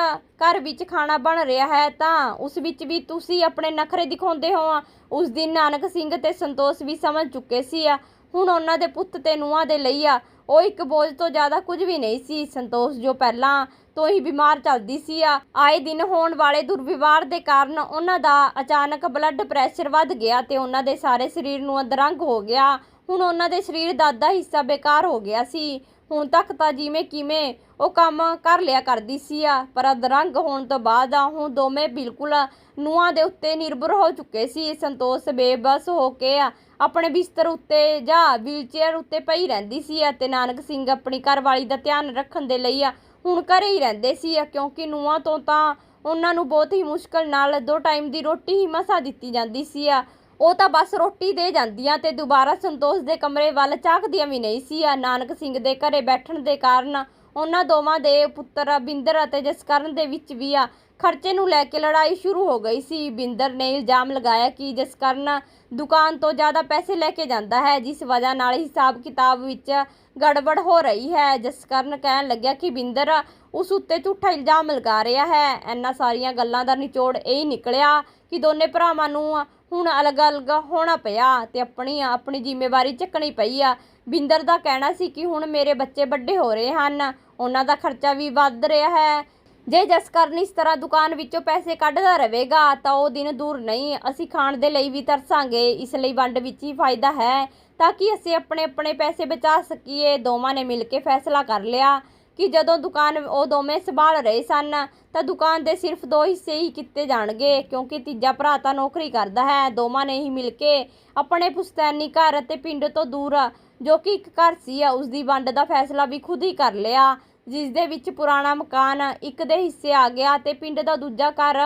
A: ਘਰ ਵਿੱਚ ਖਾਣਾ ਬਣ ਰਿਹਾ ਹੈ, ਤਾਂ ਉਸ ਵਿੱਚ ਵੀ ਤੁਸੀਂ ਆਪਣੇ ਨਖਰੇ ਦਿਖਾਉਂਦੇ ਹੋ। ਉਸ ਦਿਨ ਨਾਨਕ ਸਿੰਘ ਤੇ ਸੰਤੋਸ਼ ਵੀ ਸਮਝ ਚੁੱਕੇ ਸੀ। ਆ ਹੁਣ ਉਹਨਾਂ ਦੇ ਪੁੱਤ ਤੇ ਨੂੰਹਾਂ ਦੇ ਲਈ ਆ ਉਹ ਇੱਕ ਬੋਝ ਤੋਂ ਜ਼ਿਆਦਾ ਕੁਝ ਵੀ ਨਹੀਂ ਸੀ। ਸੰਤੋਸ਼ ਜੋ ਪਹਿਲਾਂ ਤੋਂ ਹੀ ਬਿਮਾਰ ਚੱਲਦੀ ਸੀ ਆ। ਆਏ ਦਿਨ ਹੋਣ ਵਾਲੇ ਦੁਰਵਿਵਹਾਰ ਦੇ ਕਾਰਨ ਉਹਨਾਂ ਦਾ ਅਚਾਨਕ ਬਲੱਡ ਪ੍ਰੈਸ਼ਰ ਵੱਧ ਗਿਆ ਤੇ ਉਹਨਾਂ ਦੇ ਸਾਰੇ ਸਰੀਰ ਨੂੰ ਅਧਰੰਗ ਹੋ ਗਿਆ। ਹੁਣ ਉਹਨਾਂ ਦੇ ਸਰੀਰ ਦਾ ਅੱਧਾ ਹਿੱਸਾ ਬੇਕਾਰ ਹੋ ਗਿਆ ਸੀ। ਹੁਣ ਤੱਕ ਤਾਂ ਜਿਵੇਂ ਕਿਵੇਂ ਉਹ ਕੰਮ ਕਰ ਲਿਆ ਕਰਦੀ ਸੀ ਆ, ਪਰ ਅਧਰੰਗ ਹੋਣ ਤੋਂ ਬਾਅਦ ਆ, ਹੁਣ ਦੋਵੇਂ ਬਿਲਕੁਲ ਨੂੰਹਾਂ ਦੇ ਉੱਤੇ ਨਿਰਭਰ ਹੋ ਚੁੱਕੇ ਸੀ। ਸੰਤੋਸ਼ ਬੇਬਸ ਹੋ ਕੇ ਆ, ਆਪਣੇ ਬਿਸਤਰ ਉੱਤੇ ਜਾਂ ਵੀਲਚੇਅਰ ਉੱਤੇ ਪਈ ਰਹਿੰਦੀ ਸੀ ਅਤੇ ਨਾਨਕ ਸਿੰਘ ਆਪਣੀ ਘਰਵਾਲੀ ਦਾ ਧਿਆਨ ਰੱਖਣ ਦੇ ਲਈ ਆ ਹੁਣ ਘਰੇ ਹੀ ਰਹਿੰਦੇ ਸੀ ਕਿਉਂਕਿ ਨੂੰਹਾਂ ਤੋਂ ਤਾਂ ਉਹਨਾਂ ਨੂੰ ਬਹੁਤ ਹੀ ਮੁਸ਼ਕਲ ਨਾਲ ਦੋ ਟਾਈਮ ਦੀ ਰੋਟੀ ਹੀ ਮਸਾ ਦਿੱਤੀ ਜਾਂਦੀ ਸੀ ਆ। ਉਹ ਤਾਂ ਬਸ ਰੋਟੀ ਦੇ ਜਾਂਦੀਆਂ ਤੇ ਦੁਬਾਰਾ ਸੰਤੋਸ਼ ਦੇ ਕਮਰੇ ਵੱਲ ਝਾਕਦੀਆਂ ਵੀ ਨਹੀਂ ਸੀ ਆ। ਨਾਨਕ ਸਿੰਘ ਦੇ ਘਰੇ ਬੈਠਣ ਦੇ ਕਾਰਨ ਉਹਨਾਂ ਦੋਵਾਂ ਦੇ ਪੁੱਤਰ ਬਿੰਦਰ ਅਤੇ ਜਸਕਰਨ ਦੇ ਵਿੱਚ ਵੀ ਆ ਖਰਚੇ ਨੂੰ ਲੈ ਕੇ ਲੜਾਈ ਸ਼ੁਰੂ ਹੋ ਗਈ ਸੀ। ਬਿੰਦਰ ਨੇ ਇਲਜ਼ਾਮ ਲਗਾਇਆ ਕਿ ਜਿਸ ਕਾਰਨ ਦੁਕਾਨ ਤੋਂ ਜ਼ਿਆਦਾ ਪੈਸੇ ਲੈ ਕੇ ਜਾਂਦਾ ਹੈ, ਜਿਸ ਵਜ੍ਹਾ ਨਾਲ ਹਿਸਾਬ ਕਿਤਾਬ ਵਿੱਚ ਗੜਬੜ ਹੋ ਰਹੀ ਹੈ। ਜਿਸ ਕਾਰਨ ਕਹਿਣ ਲੱਗਿਆ ਕਿ ਬਿੰਦਰ ਉਸ ਉੱਤੇ ਝੂਠਾ ਇਲਜ਼ਾਮ ਲਗਾ ਰਿਹਾ ਹੈ। ਇਹਨਾਂ ਸਾਰੀਆਂ ਗੱਲਾਂ ਦਾ ਨਿਚੋੜ ਇਹ ਨਿਕਲਿਆ ਕਿ ਦੋਨੇ ਭਰਾਵਾਂ ਨੂੰ ਹੁਣ ਅਲੱਗ-ਅਲੱਗ ਹੋਣਾ ਪਿਆ ਤੇ ਆਪਣੀ ਆਪਣੀ ਜ਼ਿੰਮੇਵਾਰੀ ਚੱਕਣੀ ਪਈ ਆ। ਬਿੰਦਰ ਦਾ ਕਹਿਣਾ ਸੀ ਕਿ ਹੁਣ ਮੇਰੇ ਬੱਚੇ ਵੱਡੇ ਹੋ ਰਹੇ ਹਨ, ਉਹਨਾਂ ਦਾ ਖਰਚਾ ਵੀ ਵੱਧ ਰਿਹਾ ਹੈ। ਜੇ ਜਸਕਰਨ ਇਸ ਤਰ੍ਹਾਂ ਦੁਕਾਨ ਵਿੱਚੋਂ ਪੈਸੇ ਕੱਢਦਾ ਰਹੇਗਾ, ਤਾਂ ਉਹ ਦਿਨ ਦੂਰ ਨਹੀਂ। ਅਸੀਂ ਖਾਣ ਦੇ ਲਈ ਵੀ ਤਰਸਾਂਗੇ। ਇਸ ਲਈ ਵੰਡ ਵਿੱਚ ਹੀ ਫਾਇਦਾ ਹੈ, ਤਾਂ ਕਿ ਅਸੀਂ ਆਪਣੇ ਆਪਣੇ ਪੈਸੇ ਬਚਾ ਸਕੀਏ। ਦੋਵਾਂ ਨੇ ਮਿਲ ਕੇ ਫੈਸਲਾ ਕਰ ਲਿਆ ਕਿ ਜਦੋਂ ਦੁਕਾਨ ਉਹ ਦੋਵੇਂ ਸੰਭਾਲ ਰਹੇ ਸਨ, ਤਾਂ ਦੁਕਾਨ ਦੇ ਸਿਰਫ ਦੋ ਹਿੱਸੇ ਹੀ ਕੀਤੇ ਜਾਣਗੇ, ਕਿਉਂਕਿ ਤੀਜਾ ਭਰਾ ਤਾਂ ਨੌਕਰੀ ਕਰਦਾ ਹੈ। ਦੋਵਾਂ ਨੇ ਹੀ ਮਿਲ ਕੇ ਆਪਣੇ ਪੁਸਤੈਨੀ ਘਰ ਅਤੇ ਪਿੰਡ ਤੋਂ ਦੂਰ, ਜੋ ਕਿ ਇੱਕ ਘਰ ਸੀ, ਉਸ ਦੀ ਵੰਡ ਦਾ ਫੈਸਲਾ ਵੀ ਖੁਦ ਹੀ ਕਰ ਲਿਆ। ਜਿਸ ਦੇ ਵਿੱਚ ਪੁਰਾਣਾ ਮਕਾਨ ਇੱਕ ਦੇ ਹਿੱਸੇ ਆ ਗਿਆ ਅਤੇ ਪਿੰਡ ਦਾ ਦੂਜਾ ਘਰ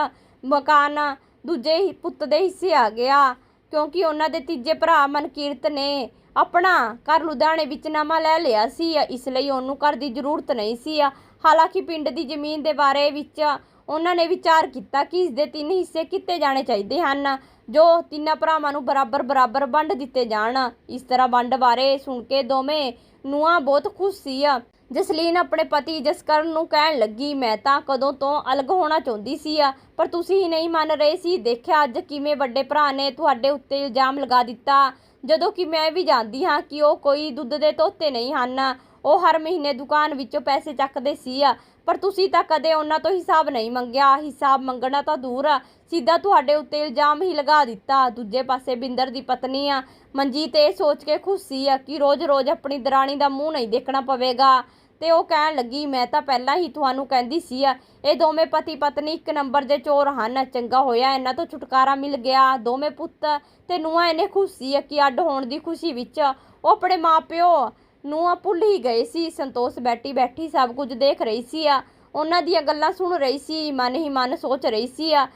A: ਮਕਾਨ ਦੂਜੇ ਹੀ ਪੁੱਤ ਦੇ ਹਿੱਸੇ ਆ ਗਿਆ। ਕਿਉਂਕਿ ਉਹਨਾਂ ਦੇ ਤੀਜੇ ਭਰਾ ਮਨਕੀਰਤ ਨੇ ਆਪਣਾ ਘਰ ਲੁਧਿਆਣੇ ਵਿੱਚ ਨਵਾਂ ਲੈ ਲਿਆ ਸੀ, ਇਸ ਲਈ ਉਹਨੂੰ ਘਰ ਦੀ ਜ਼ਰੂਰਤ ਨਹੀਂ ਸੀ। ਹਾਲਾਂਕਿ ਪਿੰਡ ਦੀ ਜ਼ਮੀਨ ਦੇ ਬਾਰੇ ਵਿੱਚ ਉਹਨਾਂ ਨੇ ਵਿਚਾਰ ਕੀਤਾ ਕਿ ਇਸ ਦੇ ਤਿੰਨ ਹਿੱਸੇ ਕੀਤੇ ਜਾਣੇ ਚਾਹੀਦੇ ਹਨ, ਜੋ ਤਿੰਨਾਂ ਭਰਾਵਾਂ ਨੂੰ ਬਰਾਬਰ ਬਰਾਬਰ ਵੰਡ ਦਿੱਤੇ ਜਾਣ। ਇਸ ਤਰ੍ਹਾਂ ਵੰਡ ਬਾਰੇ ਸੁਣ ਕੇ ਦੋਵੇਂ ਨੂੰਹਾਂ ਬਹੁਤ ਖੁਸ਼ ਸੀ। ਜਸਲੀਨ ਆਪਣੇ ਪਤੀ ਜਸਕਰਨ ਨੂੰ ਕਹਿਣ ਲੱਗੀ, ਮੈਂ ਤਾਂ ਕਦੋਂ ਤੋਂ ਅਲੱਗ ਹੋਣਾ ਚਾਹੁੰਦੀ ਸੀ ਆ, ਪਰ ਤੁਸੀਂ ਹੀ ਨਹੀਂ ਮੰਨ ਰਹੇ ਸੀ। ਦੇਖਿਆ ਅੱਜ ਕਿਵੇਂ ਵੱਡੇ ਭਰਾ ਨੇ ਤੁਹਾਡੇ ਉੱਤੇ ਇਲਜ਼ਾਮ ਲਗਾ ਦਿੱਤਾ। ਜਦੋਂ ਕਿ ਮੈਂ ਵੀ ਜਾਣਦੀ ਹਾਂ ਕਿ ਉਹ ਕੋਈ ਦੁੱਧ ਦੇ ਧੋਤੇ ਨਹੀਂ ਹਨ। ਉਹ ਹਰ ਮਹੀਨੇ ਦੁਕਾਨ ਵਿੱਚੋਂ ਪੈਸੇ ਚੱਕਦੇ ਸੀ ਆ। ਪਰ ਤੁਸੀਂ ਤਾਂ ਕਦੇ ਉਹਨਾਂ ਤੋਂ ਹਿਸਾਬ ਨਹੀਂ ਮੰਗਿਆ। ਹਿਸਾਬ ਮੰਗਣਾ ਤਾਂ ਦੂਰ ਆ। ਸਿੱਧਾ ਤੁਹਾਡੇ ਉੱਤੇ ਇਲਜ਼ਾਮ ਹੀ ਲਗਾ ਦਿੱਤਾ। ਦੂਜੇ ਪਾਸੇ ਬਿੰਦਰ ਦੀ ਪਤਨੀ ਆ। ਮਨਜੀਤ ਇਹ ਸੋਚ ਕੇ ਖੁਸ਼ ਸੀ ਆ ਕਿ ਰੋਜ਼-ਰੋਜ਼ ਆਪਣੀ ਦਰਾਣੀ ਦਾ ਮੂੰਹ ਨਹੀਂ ਦੇਖਣਾ ਪਵੇਗਾ। ਤੇ ਉਹ ਕਹਿਣ ਲੱਗੀ, ਮੈਂ ਤਾਂ ਪਹਿਲਾਂ ਹੀ ਤੁਹਾਨੂੰ ਕਹਿੰਦੀ ਸੀ ਆ, ਇਹ ਦੋਵੇਂ ਪਤੀ ਪਤਨੀ ਇੱਕ ਨੰਬਰ ਦੇ ਚੋਰ ਹਨ। ਚੰਗਾ ਹੋਇਆ ਇਹਨਾਂ ਤੋਂ ਛੁਟਕਾਰਾ ਮਿਲ ਗਿਆ। ਦੋਵੇਂ ਪੁੱਤ ਤੇ ਨੂੰਹਾਂ ਇਹਨੇ ਖੁਸ਼ ਸੀ ਆ ਕਿ ਅੱਡ ਹੋਣ ਦੀ ਖੁਸ਼ੀ ਵਿੱਚ ਉਹ ਆਪਣੇ ਮਾਪਿਓ ਨੂੰ ਨੂੰਹਾਂ ਭੁੱਲ ਹੀ ਗਏ ਸੀ। ਸੰਤੋਸ਼ ਬੈਠੀ ਬੈਠੀ ਸਭ ਕੁਝ ਦੇਖ ਰਹੀ ਸੀ ਆ। ਉਹਨਾਂ ਦੀਆਂ ਗੱਲਾਂ ਸੁਣ ਰਹੀ ਸੀ, ਮਨ ਹੀ ਮਨ ਸੋਚ ਰਹੀ ਸੀ ਆ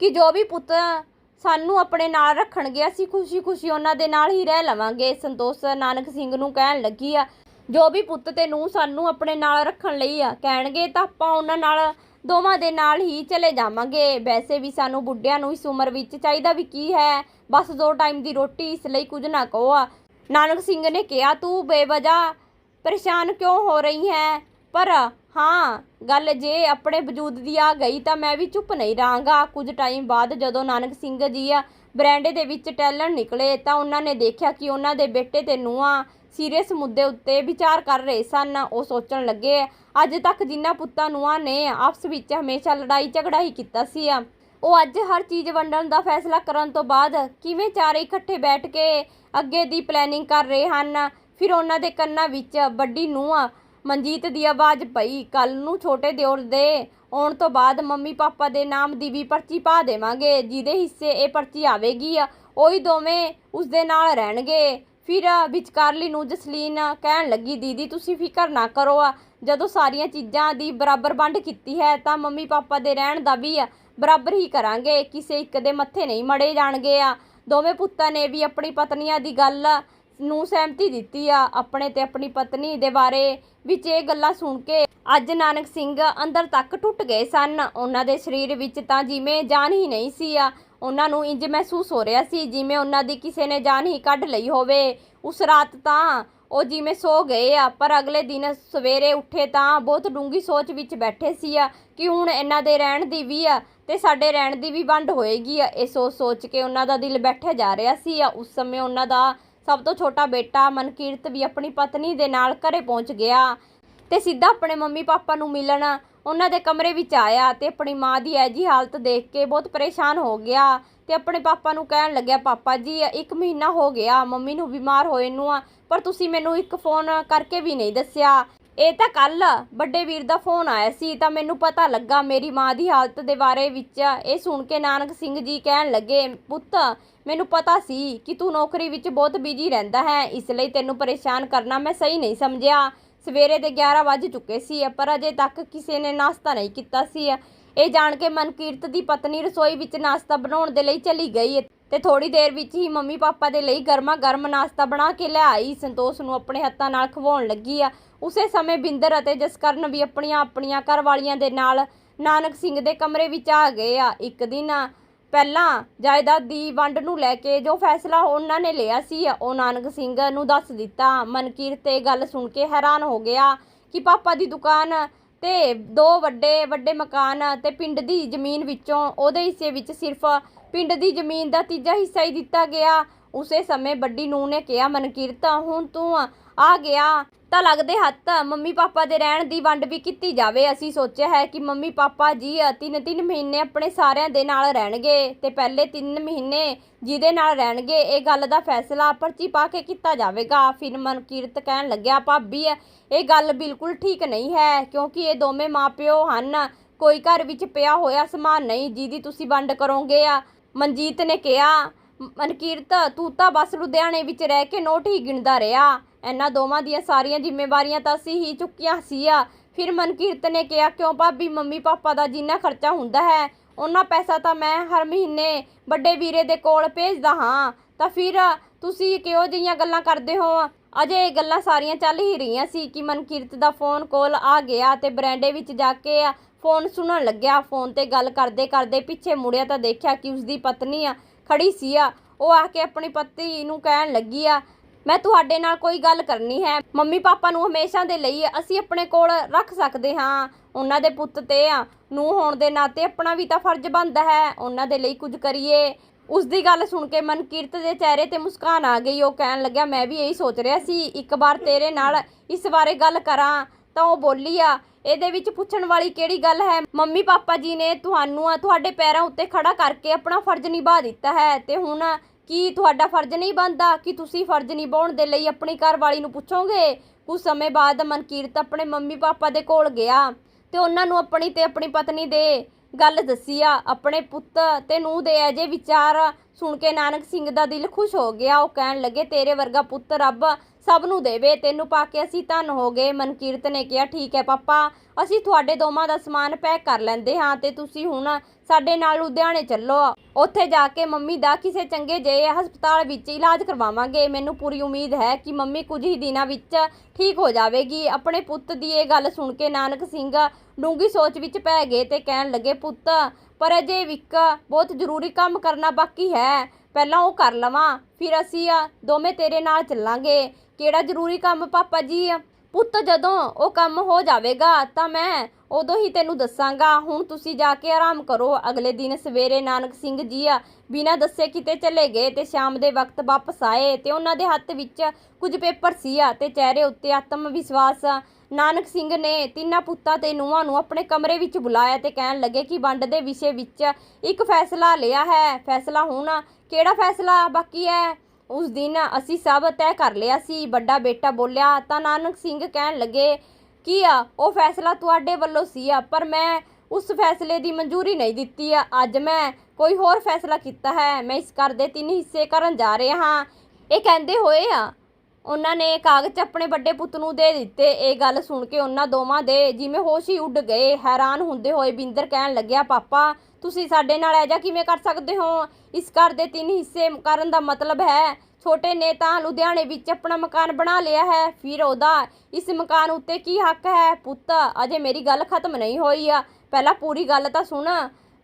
A: ਕਿ ਜੋ ਵੀ ਪੁੱਤ ਸਾਨੂੰ ਆਪਣੇ ਨਾਲ ਰੱਖਣਗੇ ਅਸੀਂ ਖੁਸ਼ੀ-ਖੁਸ਼ੀ ਉਹਨਾਂ ਦੇ ਨਾਲ ਹੀ ਰਹਿ ਲਵਾਂਗੇ। ਸੰਤੋਸ਼ ਨਾਨਕ ਸਿੰਘ ਨੂੰ ਕਹਿਣ ਲੱਗੀ ਆ, ਜੋ ਵੀ ਪੁੱਤ ਤੇ ਨੂੰ ਸਾਨੂੰ ਆਪਣੇ ਨਾਲ ਰੱਖਣ ਲਈ ਆ ਕਹਿਣਗੇ ਤਾਂ ਆਪਾਂ ਉਹਨਾਂ ਨਾਲ, ਦੋਵਾਂ ਦੇ ਨਾਲ ਹੀ ਚਲੇ ਜਾਵਾਂਗੇ। ਵੈਸੇ ਵੀ ਸਾਨੂੰ ਬੁੱਢਿਆਂ ਨੂੰ ਇਸ ਉਮਰ ਵਿੱਚ ਚਾਹੀਦਾ ਵੀ ਕੀ ਹੈ। ਬਸ ਦੋ ਟਾਈਮ ਦੀ ਰੋਟੀ, ਇਸ ਲਈ ਕੁਝ ਨਾ ਕਹੋ ਆ। ਨਾਨਕ ਸਿੰਘ ਨੇ ਕਿਹਾ, ਤੂੰ ਬੇਵਜ੍ਹਾ ਪਰੇਸ਼ਾਨ ਕਿਉਂ ਹੋ ਰਹੀ ਹੈ? ਪਰ ਹਾਂ, ਗੱਲ ਜੇ ਆਪਣੇ ਵਜੂਦ ਦੀ ਆ ਗਈ ਤਾਂ ਮੈਂ ਵੀ ਚੁੱਪ ਨਹੀਂ ਰਹਾਂਗਾ। ਕੁਝ ਟਾਈਮ ਬਾਅਦ ਜਦੋਂ ਨਾਨਕ ਸਿੰਘ ਜੀ ਆ ਬਰਾਂਡੇ ਦੇ ਵਿੱਚ ਟਹਿਲਣ ਨਿਕਲੇ ਤਾਂ ਉਹਨਾਂ ਨੇ ਦੇਖਿਆ ਕਿ ਉਹਨਾਂ ਦੇ ਬੇਟੇ ਤੇ ਨੂੰਹਾਂ ਸੀਰੀਅਸ ਮੁੱਦੇ ਉੱਤੇ ਵਿਚਾਰ ਕਰ ਰਹੇ ਸਨ। ਉਹ ਸੋਚਣ ਲੱਗੇ, ਅੱਜ ਤੱਕ ਜਿਨ੍ਹਾਂ ਪੁੱਤਾਂ ਨੂੰਹਾਂ ਨੇ ਆਪਸ ਵਿੱਚ ਹਮੇਸ਼ਾ ਲੜਾਈ ਝਗੜਾ ਹੀ ਕੀਤਾ ਸੀ ਆ ਉਹ ਅੱਜ ਹਰ ਚੀਜ਼ ਵੰਡਣ ਦਾ ਫੈਸਲਾ ਕਰਨ ਤੋਂ ਬਾਅਦ ਕਿਵੇਂ ਚਾਰੇ ਇਕੱਠੇ ਬੈਠ ਕੇ ਅੱਗੇ ਦੀ ਪਲੈਨਿੰਗ ਕਰ ਰਹੇ ਹਨ। ਫਿਰ ਉਹਨਾਂ ਦੇ ਕੰਨਾਂ ਵਿੱਚ ਵੱਡੀ ਨੂੰਹ ਮਨਜੀਤ ਦੀ ਆਵਾਜ਼ ਪਈ ਕੱਲ ਨੂੰ ਛੋਟੇ ਦਿਓਰ ਦੇ ਆਉਣ ਤੋਂ ਬਾਅਦ ਮੰਮੀ ਪਾਪਾ ਦੇ ਨਾਮ ਦੀ ਵੀ ਪਰਚੀ ਪਾ ਦੇਵਾਂਗੇ। ਜਿਹਦੇ ਹਿੱਸੇ ਇਹ ਪਰਚੀ ਆਵੇਗੀ ਉਹੀ ਦੋਵੇਂ ਉਸਦੇ ਨਾਲ ਰਹਿਣਗੇ। ਫਿਰ ਵਿਚਕਾਰਲੀ ਨੂੰ ਜਸਲੀਨ ਕਹਿਣ ਲੱਗੀ, ਦੀਦੀ, ਤੁਸੀਂ ਫਿਕਰ ਨਾ ਕਰੋ ਜਦੋਂ ਸਾਰੀਆਂ ਚੀਜ਼ਾਂ ਦੀ ਬਰਾਬਰ ਵੰਡ ਕੀਤੀ ਹੈ, ਤਾਂ ਮੰਮੀ ਪਾਪਾ ਦੇ ਰਹਿਣ ਦਾ ਵੀ ਬਰਾਬਰ ਹੀ ਕਰਾਂਗੇ। ਕਿਸੇ ਇੱਕ ਦੇ ਮੱਥੇ ਨਹੀਂ ਮੜੇ ਜਾਣਗੇ ਆ। ਦੋਵੇਂ ਪੁੱਤਾਂ ਨੇ ਵੀ ਆਪਣੀ ਪਤਨੀਆਂ ਦੀ ਗੱਲ ਨੂੰ ਸਹਿਮਤੀ ਦਿੱਤੀ ਆ। ਆਪਣੇ ਤੇ ਆਪਣੀ ਪਤਨੀ ਦੇ ਬਾਰੇ ਵਿੱਚ ਇਹ ਗੱਲਾਂ ਸੁਣ ਕੇ ਅੱਜ ਨਾਨਕ ਸਿੰਘ ਅੰਦਰ ਤੱਕ ਟੁੱਟ ਗਏ ਸਨ। ਉਹਨਾਂ ਦੇ ਸਰੀਰ ਵਿੱਚ ਤਾਂ ਜਿਵੇਂ ਜਾਨ ਹੀ ਨਹੀਂ ਸੀ ਆ। ਉਹਨਾਂ ਨੂੰ ਇੰਜ ਮਹਿਸੂਸ ਹੋ ਰਿਹਾ ਸੀ ਜਿਵੇਂ ਉਹਨਾਂ ਦੀ ਕਿਸੇ ਨੇ ਜਾਨ ਹੀ ਕੱਢ ਲਈ ਹੋਵੇ। ਉਸ ਰਾਤ ਤਾਂ ਉਹ ਜਿਵੇਂ ਸੋ ਗਏ ਆ, ਪਰ ਅਗਲੇ ਦਿਨ ਸਵੇਰੇ ਉੱਠੇ ਤਾਂ ਬਹੁਤ ਡੂੰਗੀ ਸੋਚ ਵਿੱਚ ਬੈਠੇ ਸੀ ਆ ਕਿ ਹੁਣ ਇਹਨਾਂ ਦੇ ਰਹਿਣ ਦੀ ਵੀ ਆ ਤੇ ਸਾਡੇ ਰਹਿਣ ਦੀ ਵੀ ਵੰਡ ਹੋਏਗੀ ਆ। ਇਹ ਸੋਚ ਸੋਚ ਕੇ ਉਹਨਾਂ ਦਾ ਦਿਲ ਬੈਠਿਆ ਜਾ ਰਿਹਾ ਸੀ ਆ। ਉਸ ਸਮੇਂ ਉਹਨਾਂ ਦਾ ਸਭ ਤੋਂ ਛੋਟਾ ਬੇਟਾ ਮਨਕੀਰਤ ਵੀ ਆਪਣੀ ਪਤਨੀ ਦੇ ਨਾਲ ਘਰੇ ਪਹੁੰਚ ਗਿਆ ਤੇ ਸਿੱਧਾ ਆਪਣੇ ਮੰਮੀ ਪਾਪਾ ਨੂੰ ਮਿਲਣ ਉਹਨਾਂ ਦੇ ਕਮਰੇ ਵਿੱਚ ਆਇਆ ਤੇ ਆਪਣੀ ਮਾਂ ਦੀ ਐਜੀ ਹਾਲਤ ਦੇਖ ਕੇ ਬਹੁਤ ਪਰੇਸ਼ਾਨ ਹੋ ਗਿਆ। ਤੇ ਆਪਣੇ ਪਾਪਾ ਨੂੰ ਕਹਿਣ ਲੱਗਿਆ, ਪਾਪਾ ਜੀ, ਇੱਕ ਮਹੀਨਾ ਹੋ ਗਿਆ, ਮੰਮੀ ਨੂੰ ਬਿਮਾਰ ਹੋਏ ਨੂੰ ਆ, ਪਰ ਤੁਸੀਂ ਮੈਨੂੰ ਇੱਕ ਫੋਨ ਕਰਕੇ ਵੀ ਨਹੀਂ ਦੱਸਿਆ। ਇਹ ਤਾਂ ਕੱਲ ਵੱਡੇ ਵੀਰ ਦਾ ਫੋਨ ਆਇਆ ਸੀ, ਤਾਂ ਮੈਨੂੰ ਪਤਾ ਲੱਗਾ ਮੇਰੀ ਮਾਂ ਦੀ ਹਾਲਤ ਦੇ ਬਾਰੇ ਵਿੱਚ। ਇਹ ਸੁਣ ਕੇ ਨਾਨਕ ਸਿੰਘ ਜੀ ਕਹਿਣ ਲੱਗੇ, ਪੁੱਤ, ਮੈਨੂੰ ਪਤਾ ਸੀ ਕਿ ਤੂੰ ਨੌਕਰੀ ਵਿੱਚ ਬਹੁਤ ਬਿਜ਼ੀ ਰਹਿੰਦਾ ਹੈ, ਇਸ ਲਈ ਤੈਨੂੰ ਪਰੇਸ਼ਾਨ ਕਰਨਾ ਮੈਂ ਸਹੀ ਨਹੀਂ ਸਮਝਿਆ। ਸਵੇਰੇ ਦੇ 11 ਵੱਜ ਚੁੱਕੇ ਸੀ, ਪਰ ਅਜੇ ਤੱਕ ਕਿਸੇ ਨੇ ਨਾਸ਼ਤਾ ਨਹੀਂ ਕੀਤਾ ਸੀ। ਇਹ ਜਾਣ ਕੇ ਮਨਕੀਰਤ ਦੀ ਪਤਨੀ ਰਸੋਈ ਵਿੱਚ ਨਾਸ਼ਤਾ ਬਣਾਉਣ ਦੇ ਲਈ ਚਲੀ ਗਈ ਤੇ ਥੋੜੀ ਦੇਰ ਵਿੱਚ ਹੀ ਮੰਮੀ ਪਾਪਾ ਦੇ ਲਈ ਗਰਮਾ ਗਰਮ ਨਾਸ਼ਤਾ ਬਣਾ ਕੇ ਲੈ ਆਈ। ਸੰਤੋਸ਼ ਨੂੰ ਆਪਣੇ ਹੱਥਾਂ ਨਾਲ ਖਵਾਉਣ ਲੱਗੀ ਆ। ਉਸੇ ਸਮੇਂ ਬਿੰਦਰ ਅਤੇ ਜਸਕਰਨ ਵੀ ਆਪਣੀਆਂ ਆਪਣੀਆਂ ਘਰ ਵਾਲੀਆਂ ਦੇ ਨਾਲ ਨਾਨਕ ਸਿੰਘ ਦੇ ਕਮਰੇ ਵਿੱਚ ਆ ਗਏ ਆ। ਇੱਕ ਦਿਨ ਪਹਿਲਾਂ ਜਾਇਦਾਦ ਦੀ ਵੰਡ ਨੂੰ ਲੈ ਕੇ ਜੋ ਫੈਸਲਾ ਉਹਨਾਂ ਨੇ ਲਿਆ ਸੀ, ਉਹ ਨਾਨਕ ਸਿੰਘ ਨੂੰ ਦੱਸ ਦਿੱਤਾ। ਮਨਕੀਰਤ ਇਹ ਗੱਲ ਸੁਣ ਕੇ ਹੈਰਾਨ ਹੋ ਗਿਆ ਕਿ ਪਾਪਾ ਦੀ ਦੁਕਾਨ ਤੇ ਦੋ ਵੱਡੇ ਵੱਡੇ ਮਕਾਨ ਅਤੇ ਪਿੰਡ ਦੀ ਜ਼ਮੀਨ ਵਿੱਚੋਂ, ਉਹਦੇ ਹਿੱਸੇ ਵਿੱਚ ਸਿਰਫ ਪਿੰਡ ਦੀ ਜ਼ਮੀਨ ਦਾ ਤੀਜਾ ਹਿੱਸਾ ਹੀ ਦਿੱਤਾ ਗਿਆ। ਉਸੇ ਸਮੇਂ ਵੱਡੀ ਨੂੰਹ ਨੇ ਕਿਹਾ, ਮਨਕੀਰਤ, ਹੁਣ ਤੂੰ ਆ ਗਿਆ। ਤਾਂ ਲੱਗਦੇ ਹੱਥ ਮੰਮੀ ਪਾਪਾ ਦੇ ਰਹਿਣ ਦੀ ਵੰਡ ਵੀ ਕੀਤੀ ਜਾਵੇ। ਅਸੀਂ ਸੋਚਿਆ ਹੈ ਕਿ ਮੰਮੀ ਪਾਪਾ ਜੀ ਤਿੰਨ ਤਿੰਨ ਮਹੀਨੇ ਆਪਣੇ ਸਾਰਿਆਂ ਦੇ ਨਾਲ ਰਹਿਣਗੇ ਤੇ ਪਹਿਲੇ ਤਿੰਨ ਮਹੀਨੇ ਜਿਹਦੇ ਨਾਲ ਰਹਿਣਗੇ, ਇਹ ਗੱਲ ਦਾ ਫੈਸਲਾ ਪਰਚੀ ਪਾ ਕੇ ਕੀਤਾ ਜਾਵੇਗਾ। ਫਿਰ ਮਨਕੀਰਤ ਕਹਿਣ ਲੱਗਿਆ, ਭਾਬੀ, ਇਹ ਗੱਲ ਬਿਲਕੁਲ ਠੀਕ ਨਹੀਂ ਹੈ, ਕਿਉਂਕਿ ਇਹ ਦੋਵੇਂ ਮਾਪਿਓ ਹਨ। ਕੋਈ ਘਰ ਵਿੱਚ ਪਿਆ ਹੋਇਆ ਸਮਾਨ ਨਹੀਂ, ਜਿਹਦੀ ਤੁਸੀਂ ਵੰਡ ਕਰੋਗੇ ਆ। ਮਨਜੀਤ ਨੇ ਕਿਹਾ ਮਨਕੀਰਤ, ਤੂੰ ਤਾਂ ਬਸ ਲੁਧਿਆਣੇ ਵਿੱਚ ਰਹਿ ਕੇ ਨੋਟ ਹੀ ਗਿਣਦਾ ਰਿਹਾ। ਇਹਨਾਂ ਦੋਵਾਂ ਦੀਆਂ ਸਾਰੀਆਂ ਜ਼ਿੰਮੇਵਾਰੀਆਂ ਤਾਂ ਅਸੀਂ ਹੀ ਚੁੱਕੀਆਂ ਸੀ ਆ ਫਿਰ ਮਨਕੀਰਤ ਨੇ ਕਿਹਾ, ਕਿਉਂ ਭਾਬੀ, ਮੰਮੀ ਪਾਪਾ ਦਾ ਜਿੰਨਾ ਖਰਚਾ ਹੁੰਦਾ ਹੈ ਉਹਨਾਂ ਪੈਸਾ ਤਾਂ ਮੈਂ ਹਰ ਮਹੀਨੇ ਵੱਡੇ ਵੀਰੇ ਦੇ ਕੋਲ ਭੇਜਦਾ ਹਾਂ। ਤਾਂ ਫਿਰ ਤੁਸੀਂ ਕਿਉਂ ਜਿਹੀਆਂ ਗੱਲਾਂ ਕਰਦੇ ਹੋ? ਅਜੇ ਇਹ ਗੱਲਾਂ ਸਾਰੀਆਂ ਚੱਲ ਹੀ ਰਹੀਆਂ ਸੀ ਕਿ ਮਨਕੀਰਤ ਦਾ ਫੋਨ ਕੋਲ ਆ ਗਿਆ ਤੇ ਬਰੈਂਡੇ ਵਿੱਚ ਜਾ ਕੇ ਫੋਨ ਸੁਣਨ ਲੱਗਿਆ। ਫੋਨ ਤੇ ਗੱਲ ਕਰਦੇ ਕਰਦੇ ਪਿੱਛੇ ਮੁੜਿਆ ਤਾਂ ਦੇਖਿਆ ਕਿ ਉਸਦੀ ਪਤਨੀ ਆ ਖੜੀ ਸੀ। ਆ ਉਹ ਆ ਕੇ ਆਪਣੀ ਪਤੀ ਨੂੰ ਕਹਿਣ ਲੱਗੀ ਆ ਮੈਂ ਤੁਹਾਡੇ ਨਾਲ ਕੋਈ ਗੱਲ ਕਰਨੀ ਹੈ। ਮੰਮੀ ਪਾਪਾ ਨੂੰ ਹਮੇਸ਼ਾ ਦੇ ਲਈ ਅਸੀਂ ਆਪਣੇ ਕੋਲ ਰੱਖ ਸਕਦੇ ਹਾਂ। ਉਹਨਾਂ ਦੇ ਪੁੱਤ ਤੇ ਆ। ਨੂੰ ਹੋਣ ਦੇ ਨਾਤੇ ਆਪਣਾ ਵੀ ਤਾਂ ਫਰਜ਼ ਬਣਦਾ ਹੈ। ਉਹਨਾਂ ਦੇ ਲਈ ਕੁਝ ਕਰੀਏ। ਉਸ ਦੀ ਗੱਲ ਸੁਣ ਕੇ ਮਨਕੀਰਤ ਦੇ ਚਿਹਰੇ ਤੇ ਮੁਸਕਾਨ ਆ ਗਈ। ਉਹ ਕਹਿਣ ਲੱਗਿਆ, ਮੈਂ ਵੀ ਇਹੀ ਸੋਚ ਰਿਹਾ ਸੀ, ਇੱਕ ਵਾਰ ਤੇਰੇ ਨਾਲ ਇਸ ਬਾਰੇ ਗੱਲ ਕਰਾਂ। ਤਾਂ ਉਹ ਬੋਲੀ ਆ, ਇਹਦੇ ਵਿੱਚ ਪੁੱਛਣ ਵਾਲੀ ਕਿਹੜੀ ਗੱਲ ਹੈ? ਮੰਮੀ ਪਾਪਾ ਜੀ ਨੇ ਤੁਹਾਨੂੰ ਆ, ਤੁਹਾਡੇ ਪੈਰਾਂ ਉੱਤੇ ਖੜਾ ਕਰਕੇ ਆਪਣਾ ਫਰਜ਼ ਨਿਭਾ ਦਿੱਤਾ ਹੈ ਤੇ ਹੁਣ ਕੀ ਤੁਹਾਡਾ ਫਰਜ਼ ਨਹੀਂ ਬਣਦਾ ਕਿ ਤੁਸੀਂ ਫਰਜ਼ ਨਿਭਾਉਣ ਦੇ ਲਈ ਆਪਣੀ ਘਰਵਾਲੀ ਨੂੰ ਪੁੱਛੋਗੇ? ਕੁਝ ਸਮੇਂ ਬਾਅਦ ਮਨਕੀਰਤ ਆਪਣੇ ਮੰਮੀ ਪਾਪਾ ਦੇ ਕੋਲ ਗਿਆ ਤੇ ਉਹਨਾਂ ਨੂੰ ਆਪਣੀ ਤੇ ਆਪਣੀ ਪਤਨੀ ਦੇ ਗੱਲ ਦੱਸੀ ਆ। ਆਪਣੇ ਪੁੱਤ ਤੇ ਨੂੰਹ ਦੇ ਅਜੇ ਵਿਚਾਰ ਸੁਣ ਕੇ ਨਾਨਕ ਸਿੰਘ ਦਾ ਦਿਲ ਖੁਸ਼ ਹੋ ਗਿਆ। ਉਹ ਕਹਿਣ ਲੱਗੇ, ਤੇਰੇ ਵਰਗਾ ਪੁੱਤ ਰੱਬ ਸਭ ਨੂੰ ਦੇਵੇ, ਤੈਨੂੰ ਪਾ ਕੇ ਅਸੀਂ ਧੰਨ ਹੋ ਗਏ। ਮਨਕੀਰਤ ਨੇ ਕਿਹਾ, ਠੀਕ ਹੈ ਪਾਪਾ, ਅਸੀਂ ਤੁਹਾਡੇ ਦੋਵਾਂ ਦਾ ਸਮਾਨ ਪੈਕ ਕਰ ਲੈਂਦੇ ਹਾਂ ਤੇ ਤੁਸੀਂ ਹੁਣ ਸਾਡੇ ਨਾਲ ਲੁਧਿਆਣੇ ਚੱਲੋ। ਉੱਥੇ ਜਾ ਕੇ ਮੰਮੀ ਦਾ ਕਿਸੇ ਚੰਗੇ ਜਿਹੇ ਹਸਪਤਾਲ ਵਿੱਚ ਇਲਾਜ ਕਰਵਾਵਾਂਗੇ। ਮੈਨੂੰ ਪੂਰੀ ਉਮੀਦ ਹੈ ਕਿ ਮੰਮੀ ਕੁਝ ਹੀ ਦਿਨਾਂ ਵਿੱਚ ਠੀਕ ਹੋ ਜਾਵੇਗੀ। ਆਪਣੇ ਪੁੱਤ ਦੀ ਇਹ ਗੱਲ ਸੁਣ ਕੇ ਨਾਨਕ ਸਿੰਘ ਡੂੰਗੀ ਸੋਚ ਵਿੱਚ ਪੈ ਗਏ ਤੇ ਕਹਿਣ ਲੱਗੇ, ਪੁੱਤ, ਪਰ ਅਜੇ ਵਿਕ ਬਹੁਤ ਜ਼ਰੂਰੀ ਕੰਮ ਕਰਨਾ ਬਾਕੀ ਹੈ। ਪਹਿਲਾਂ ਉਹ ਕਰ ਲਵਾਂ, ਫਿਰ ਅਸੀਂ ਦੋਵੇਂ ਤੇਰੇ ਨਾਲ ਚੱਲਾਂਗੇ। ਕਿਹੜਾ ਜ਼ਰੂਰੀ ਕੰਮ, ਪਾਪਾ ਜੀ? ਪੁੱਤ ਜਦੋਂ ਉਹ ਕੰਮ ਹੋ ਜਾਵੇਗਾ ਤਾਂ ਮੈਂ ਉਦੋਂ ਹੀ ਤੈਨੂੰ ਦੱਸਾਂਗਾ। ਹੁਣ ਤੁਸੀਂ ਜਾ ਕੇ ਆਰਾਮ ਕਰੋ। ਅਗਲੇ ਦਿਨ ਸਵੇਰੇ ਨਾਨਕ ਸਿੰਘ ਜੀ ਆ, ਬਿਨਾਂ ਦੱਸੇ ਕਿਤੇ ਚਲੇ ਗਏ ਤੇ ਸ਼ਾਮ ਦੇ ਵਕਤ ਵਾਪਸ ਆਏ ਤੇ ਉਹਨਾਂ ਦੇ ਹੱਥ ਵਿੱਚ ਕੁਝ ਪੇਪਰ ਸੀ ਆ ਤੇ ਚਿਹਰੇ ਉੱਤੇ ਆਤਮ ਵਿਸ਼ਵਾਸ ਨਾਨਕ ਸਿੰਘ ਨੇ ਤਿੰਨਾਂ ਪੁੱਤਾਂ ਤੇ ਨੂੰਹਾਂ ਨੂੰ ਆਪਣੇ ਕਮਰੇ ਵਿੱਚ ਬੁਲਾਇਆ ਤੇ ਕਹਿਣ ਲੱਗੇ ਕਿ ਵੰਡ ਦੇ ਵਿਸ਼ੇ ਵਿੱਚ ਇੱਕ ਫੈਸਲਾ ਲਿਆ ਹੈ। ਫੈਸਲਾ ਹੁਣ ਕਿਹੜਾ ਫੈਸਲਾ ਬਾਕੀ ਹੈ? ਉਸ ਦਿਨ ਅਸੀਂ ਸਭ ਤੈਅ ਕਰ ਲਿਆ ਸੀ, ਵੱਡਾ ਬੇਟਾ ਬੋਲਿਆ, ਤਾਂ ਨਾਨਕ ਸਿੰਘ ਕਹਿਣ ਲੱਗੇ, ਕੀ ਆ, ਉਹ ਫੈਸਲਾ ਤੁਹਾਡੇ ਵੱਲੋਂ ਸੀ ਆ, ਪਰ ਮੈਂ ਉਸ ਫੈਸਲੇ ਦੀ ਮਨਜ਼ੂਰੀ ਨਹੀਂ ਦਿੱਤੀ ਆ। ਅੱਜ ਮੈਂ ਕੋਈ ਹੋਰ ਫੈਸਲਾ ਕੀਤਾ ਹੈ। ਮੈਂ ਇਸ ਘਰ ਦੇ ਤਿੰਨ ਹਿੱਸੇ ਕਰਨ ਜਾ ਰਿਹਾ ਹਾਂ। ਇਹ ਕਹਿੰਦੇ ਹੋਏ ਆ। ਉਹਨਾਂ ਨੇ ਕਾਗਜ਼ ਆਪਣੇ ਵੱਡੇ ਪੁੱਤ ਨੂੰ ਦੇ ਦਿੱਤੇ। ਇਹ ਗੱਲ ਸੁਣ ਕੇ ਉਹਨਾਂ ਦੋਵਾਂ ਦੇ ਜਿਵੇਂ ਹੋਸ਼ ਹੀ ਉੱਡ ਗਏ। ਹੈਰਾਨ ਹੁੰਦੇ ਹੋਏ ਬਿੰਦਰ ਕਹਿਣ ਲੱਗਿਆ, ਪਾਪਾ ਤੁਸੀਂ ਸਾਡੇ ਨਾਲ ਐਜਾ ਕਿਵੇਂ ਕਰ ਸਕਦੇ ਹੋ? ਇਸ ਘਰ ਦੇ ਤਿੰਨ ਹਿੱਸੇ ਕਰਨ ਦਾ ਮਤਲਬ ਹੈ, ਛੋਟੇ ਨੇ ਤਾਂ ਲੁਧਿਆਣੇ ਵਿੱਚ ਆਪਣਾ ਮਕਾਨ ਬਣਾ ਲਿਆ ਹੈ, ਫਿਰ ਉਹਦਾ ਇਸ ਮਕਾਨ ਉੱਤੇ ਕੀ ਹੱਕ ਹੈ? ਪੁੱਤ, ਅਜੇ ਮੇਰੀ ਗੱਲ ਖਤਮ ਨਹੀਂ ਹੋਈ ਆ। ਪਹਿਲਾਂ ਪੂਰੀ ਗੱਲ ਤਾਂ ਸੁਣ।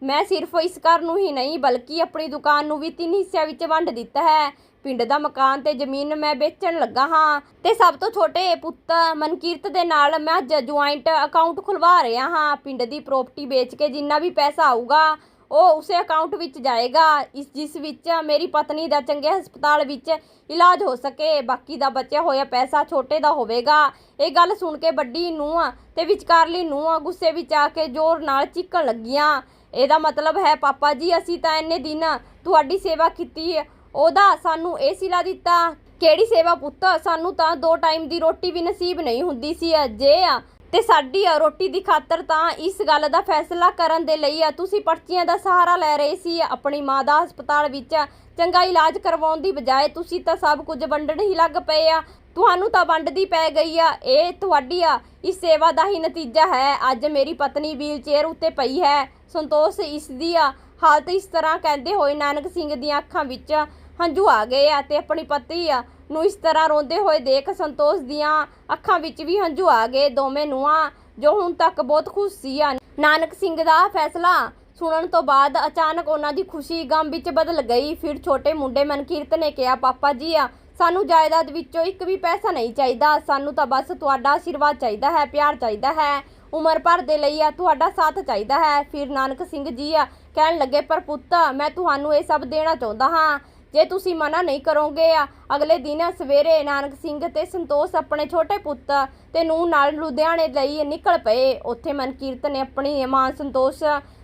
A: ਮੈਂ ਸਿਰਫ ਇਸ ਘਰ ਨੂੰ ਹੀ ਨਹੀਂ, ਬਲਕਿ ਆਪਣੀ ਦੁਕਾਨ ਨੂੰ ਵੀ ਤਿੰਨ ਹਿੱਸਿਆਂ ਵਿੱਚ ਵੰਡ ਦਿੱਤਾ ਹੈ। ਪਿੰਡ ਦਾ ਮਕਾਨ ਤੇ ਜ਼ਮੀਨ ਮੈਂ ਵੇਚਣ ਲੱਗਾ ਹਾਂ ਤੇ ਸਭ ਤੋਂ ਛੋਟੇ ਪੁੱਤ ਮਨਕੀਰਤ ਦੇ ਨਾਲ ਮੈਂ ਅੱਜ ਜੁਆਇੰਟ ਅਕਾਊਂਟ ਖੁਲਵਾ ਰਿਹਾ ਹਾਂ। ਪਿੰਡ ਦੀ ਪ੍ਰਾਪਰਟੀ ਵੇਚ ਕੇ ਜਿੰਨਾ ਵੀ ਪੈਸਾ ਆਊਗਾ, ਉਹ ਉਸੇ ਅਕਾਊਂਟ ਵਿੱਚ ਜਾਏਗਾ, ਇਸ ਜਿਸ ਵਿੱਚ ਮੇਰੀ ਪਤਨੀ ਦਾ ਚੰਗੇ ਹਸਪਤਾਲ ਵਿੱਚ ਇਲਾਜ ਹੋ ਸਕੇ, ਬਾਕੀ ਦਾ ਬਚਿਆ ਹੋਇਆ ਪੈਸਾ ਛੋਟੇ ਦਾ ਹੋਵੇਗਾ। ਇਹ ਗੱਲ ਸੁਣ ਕੇ ਵੱਡੀ ਨੂੰਹ ਤੇ ਵਿਚਕਾਰਲੀ ਨੂੰਹ ਗੁੱਸੇ ਵਿੱਚ ਆ ਕੇ ਜ਼ੋਰ ਨਾਲ ਚੀਕਣ ਲੱਗੀਆਂ। ਇਹਦਾ ਮਤਲਬ ਹੈ, ਪਾਪਾ ਜੀ, ਅਸੀਂ ਤਾਂ ਇੰਨੇ ਦਿਨ ਤੁਹਾਡੀ ਸੇਵਾ ਕੀਤੀ ਉਹਦਾ ਸਾਨੂੰ ਇਹ ਸਿਲਾ ਦਿੱਤਾ, ਕਿਹੜੀ ਸੇਵਾ ਪੁੱਤ, ਸਾਨੂੰ ਤਾਂ ਦੋ ਟਾਈਮ ਦੀ ਰੋਟੀ ਵੀ ਨਸੀਬ ਨਹੀਂ ਹੁੰਦੀ ਸੀ ਜੇ ਆ। ਤੇ ਸਾਡੀ ਆ ਰੋਟੀ ਦੀ ਖਾਤਰ ਤਾਂ ਇਸ ਗੱਲ ਦਾ ਫੈਸਲਾ ਕਰਨ ਦੇ ਲਈ ਆ, ਤੁਸੀਂ ਪਰਚੀਆਂ ਦਾ ਸਹਾਰਾ ਲੈ ਰਹੇ ਸੀ ਆਪਣੀ ਮਾਂ ਦਾ ਹਸਪਤਾਲ ਵਿੱਚ ਚੰਗਾ ਇਲਾਜ ਕਰਵਾਉਣ ਦੀ ਬਜਾਏ ਤੁਸੀਂ ਤਾਂ ਸਭ ਕੁਝ ਵੰਡਣ ਹੀ ਲੱਗ ਪਏ ਆ। ਤੁਹਾਨੂੰ ਤਾਂ ਵੰਡਦੀ ਪੈ ਗਈ ਆ, ਇਹ ਤੁਹਾਡੀ ਆ, ਇਸ ਸੇਵਾ ਦਾ ਹੀ ਨਤੀਜਾ ਹੈ। ਅੱਜ ਮੇਰੀ ਪਤਨੀ ਵੀਲ ਚੇਅਰ ਉੱਤੇ ਪਈ ਹੈ। ਸੰਤੋਸ਼ ਇਸ ਦੀ ਆ, ਹਾਲਤ ਇਸ ਤਰ੍ਹਾਂ ਕਹਿੰਦੇ ਹੋਏ ਨਾਨਕ ਸਿੰਘ ਦੀਆਂ ਅੱਖਾਂ ਵਿੱਚ। ਹੰਝੂ ਆ ਗਏ ਆ ਤੇ ਆਪਣੀ ਪਤੀ ਆ ਨੂੰ ਇਸ ਤਰ੍ਹਾਂ ਰੋਂਦੇ ਹੋਏ ਦੇਖ ਸੰਤੋਸ਼ ਦੀਆਂ ਅੱਖਾਂ ਵਿੱਚ ਵੀ ਹੰਝੂ ਆ ਗਏ ਦੋਵੇਂ ਨੂੰਹਾਂ, ਜੋ ਹੁਣ ਤੱਕ ਬਹੁਤ ਖੁਸ਼ ਸੀ ਨਾਨਕ ਸਿੰਘ ਦਾ ਫੈਸਲਾ ਸੁਣਨ ਤੋਂ ਬਾਅਦ ਅਚਾਨਕ ਉਹਨਾਂ ਦੀ ਖੁਸ਼ੀ ਗਮ ਵਿੱਚ ਬਦਲ ਗਈ। ਫਿਰ ਛੋਟੇ ਮੁੰਡੇ ਮਨਕੀਰਤ ਨੇ ਕਿਹਾ, ਪਾਪਾ ਜੀ ਆ, ਸਾਨੂੰ ਜਾਇਦਾਦ ਵਿੱਚੋਂ ਇੱਕ ਵੀ ਪੈਸਾ ਨਹੀਂ ਚਾਹੀਦਾ। ਸਾਨੂੰ ਤਾਂ ਬਸ ਤੁਹਾਡਾ ਆਸ਼ੀਰਵਾਦ ਚਾਹੀਦਾ ਹੈ, ਪਿਆਰ ਚਾਹੀਦਾ ਹੈ। ਉਮਰ ਭਰ ਦੇ ਲਈ ਆ, ਤੁਹਾਡਾ ਸਾਥ ਚਾਹੀਦਾ ਹੈ। ਫਿਰ ਨਾਨਕ ਸਿੰਘ ਜੀ ਆ ਕਹਿਣ ਲੱਗੇ, ਪਰ ਪੁੱਤ, ਮੈਂ ਤੁਹਾਨੂੰ ਇਹ ਸਭ ਦੇਣਾ ਚਾਹੁੰਦਾ ਹਾਂ। ਜੇ ਤੁਸੀਂ ਮਨਾ ਨਹੀਂ ਕਰੋਗੇ ਆ, ਅਗਲੇ ਦਿਨ ਸਵੇਰੇ ਨਾਨਕ ਸਿੰਘ ਤੇ ਸੰਤੋਸ਼ ਆਪਣੇ ਛੋਟੇ ਪੁੱਤ ਤੇ ਨੂੰ ਨਾਲ ਲੁਧਿਆਣੇ ਲਈ ਨਿਕਲ ਪਏ। ਉੱਥੇ ਮਨਕੀਰਤ ਨੇ ਆਪਣੀ ਮਾਂ ਸੰਤੋਸ਼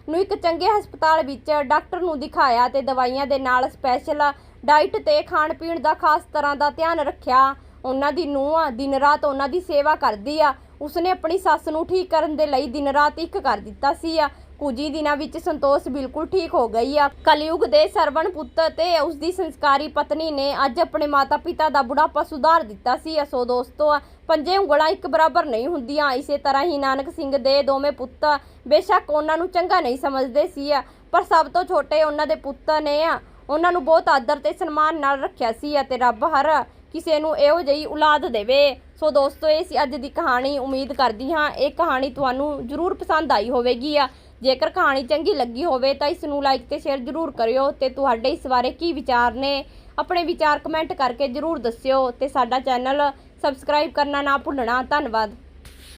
A: ਨੂੰ ਇੱਕ ਚੰਗੇ ਹਸਪਤਾਲ ਵਿੱਚ ਡਾਕਟਰ ਨੂੰ ਦਿਖਾਇਆ ਤੇ ਦਵਾਈਆਂ ਦੇ ਨਾਲ ਸਪੈਸ਼ਲ ਡਾਈਟ ਤੇ ਖਾਣ ਪੀਣ ਦਾ ਖਾਸ ਤਰ੍ਹਾਂ ਦਾ ਧਿਆਨ ਰੱਖਿਆ। ਉਹਨਾਂ ਦੀ ਨੂੰਹ ਦਿਨ ਰਾਤ ਉਹਨਾਂ ਦੀ ਸੇਵਾ ਕਰਦੀ ਆ। ਉਸਨੇ ਆਪਣੀ ਸੱਸ ਨੂੰ ਠੀਕ ਕਰਨ ਦੇ ਲਈ ਦਿਨ ਰਾਤ ਇੱਕ ਕਰ ਦਿੱਤਾ ਸੀ ਆ। ਕੁਝ ਹੀ ਦਿਨਾਂ ਵਿੱਚ ਸੰਤੋਸ਼ ਬਿਲਕੁਲ ਠੀਕ ਹੋ ਗਈ ਆ। ਕਲਯੁਗ ਦੇ ਸਰਵਣ ਪੁੱਤ ਤੇ ਉਸ ਦੀ ਸੰਸਕਾਰੀ ਪਤਨੀ ਨੇ ਅੱਜ ਆਪਣੇ ਮਾਤਾ-ਪਿਤਾ ਦਾ ਬੁਢਾਪਾ ਸੁਧਾਰ ਦਿੱਤਾ ਸੀ। ਸੋ ਦੋਸਤੋ, ਪੰਜੇ ਉਂਗਲਾਂ ਇੱਕ ਬਰਾਬਰ ਨਹੀਂ ਹੁੰਦੀਆਂ। ਇਸੇ ਤਰ੍ਹਾਂ ਹੀ ਨਾਨਕ ਸਿੰਘ ਦੇ ਦੋਵੇਂ ਪੁੱਤ ਬੇਸ਼ੱਕ ਉਹਨਾਂ ਨੂੰ ਚੰਗਾ ਨਹੀਂ ਸਮਝਦੇ ਸੀ, ਪਰ ਸਭ ਤੋਂ ਛੋਟੇ ਉਹਨਾਂ ਦੇ ਪੁੱਤ ਨੇ ਉਹਨਾਂ ਨੂੰ ਬਹੁਤ ਆਦਰ ਤੇ ਸਨਮਾਨ ਨਾਲ ਰੱਖਿਆ ਸੀ ਅਤੇ ਰੱਬ ਹਰ ਕਿਸੇ ਨੂੰ ਇਹੋ ਜਿਹੀ ਔਲਾਦ ਦੇਵੇ। ਸੋ ਦੋਸਤੋ, ਇਹ ਸੀ ਅੱਜ ਦੀ ਕਹਾਣੀ। ਉਮੀਦ ਕਰਦੀ ਹਾਂ ਇਹ ਕਹਾਣੀ ਤੁਹਾਨੂੰ ਜ਼ਰੂਰ ਪਸੰਦ ਆਈ ਹੋਵੇਗੀ। ਆ ਜੇਕਰ ਕਹਾਣੀ ਚੰਗੀ ਲੱਗੀ ਹੋਵੇ ਤਾਂ ਇਸ ਨੂੰ ਲਾਈਕ ਤੇ ਸ਼ੇਅਰ ਜ਼ਰੂਰ ਕਰਿਓ ਤੇ ਤੁਹਾਡੇ ਇਸ ਬਾਰੇ ਕੀ ਵਿਚਾਰ ਨੇ, ਆਪਣੇ ਵਿਚਾਰ ਕਮੈਂਟ ਕਰਕੇ ਜ਼ਰੂਰ ਦੱਸਿਓ ਤੇ ਸਾਡਾ ਚੈਨਲ ਸਬਸਕ੍ਰਾਈਬ ਕਰਨਾ ਨਾ ਭੁੱਲਣਾ, ਧੰਨਵਾਦ।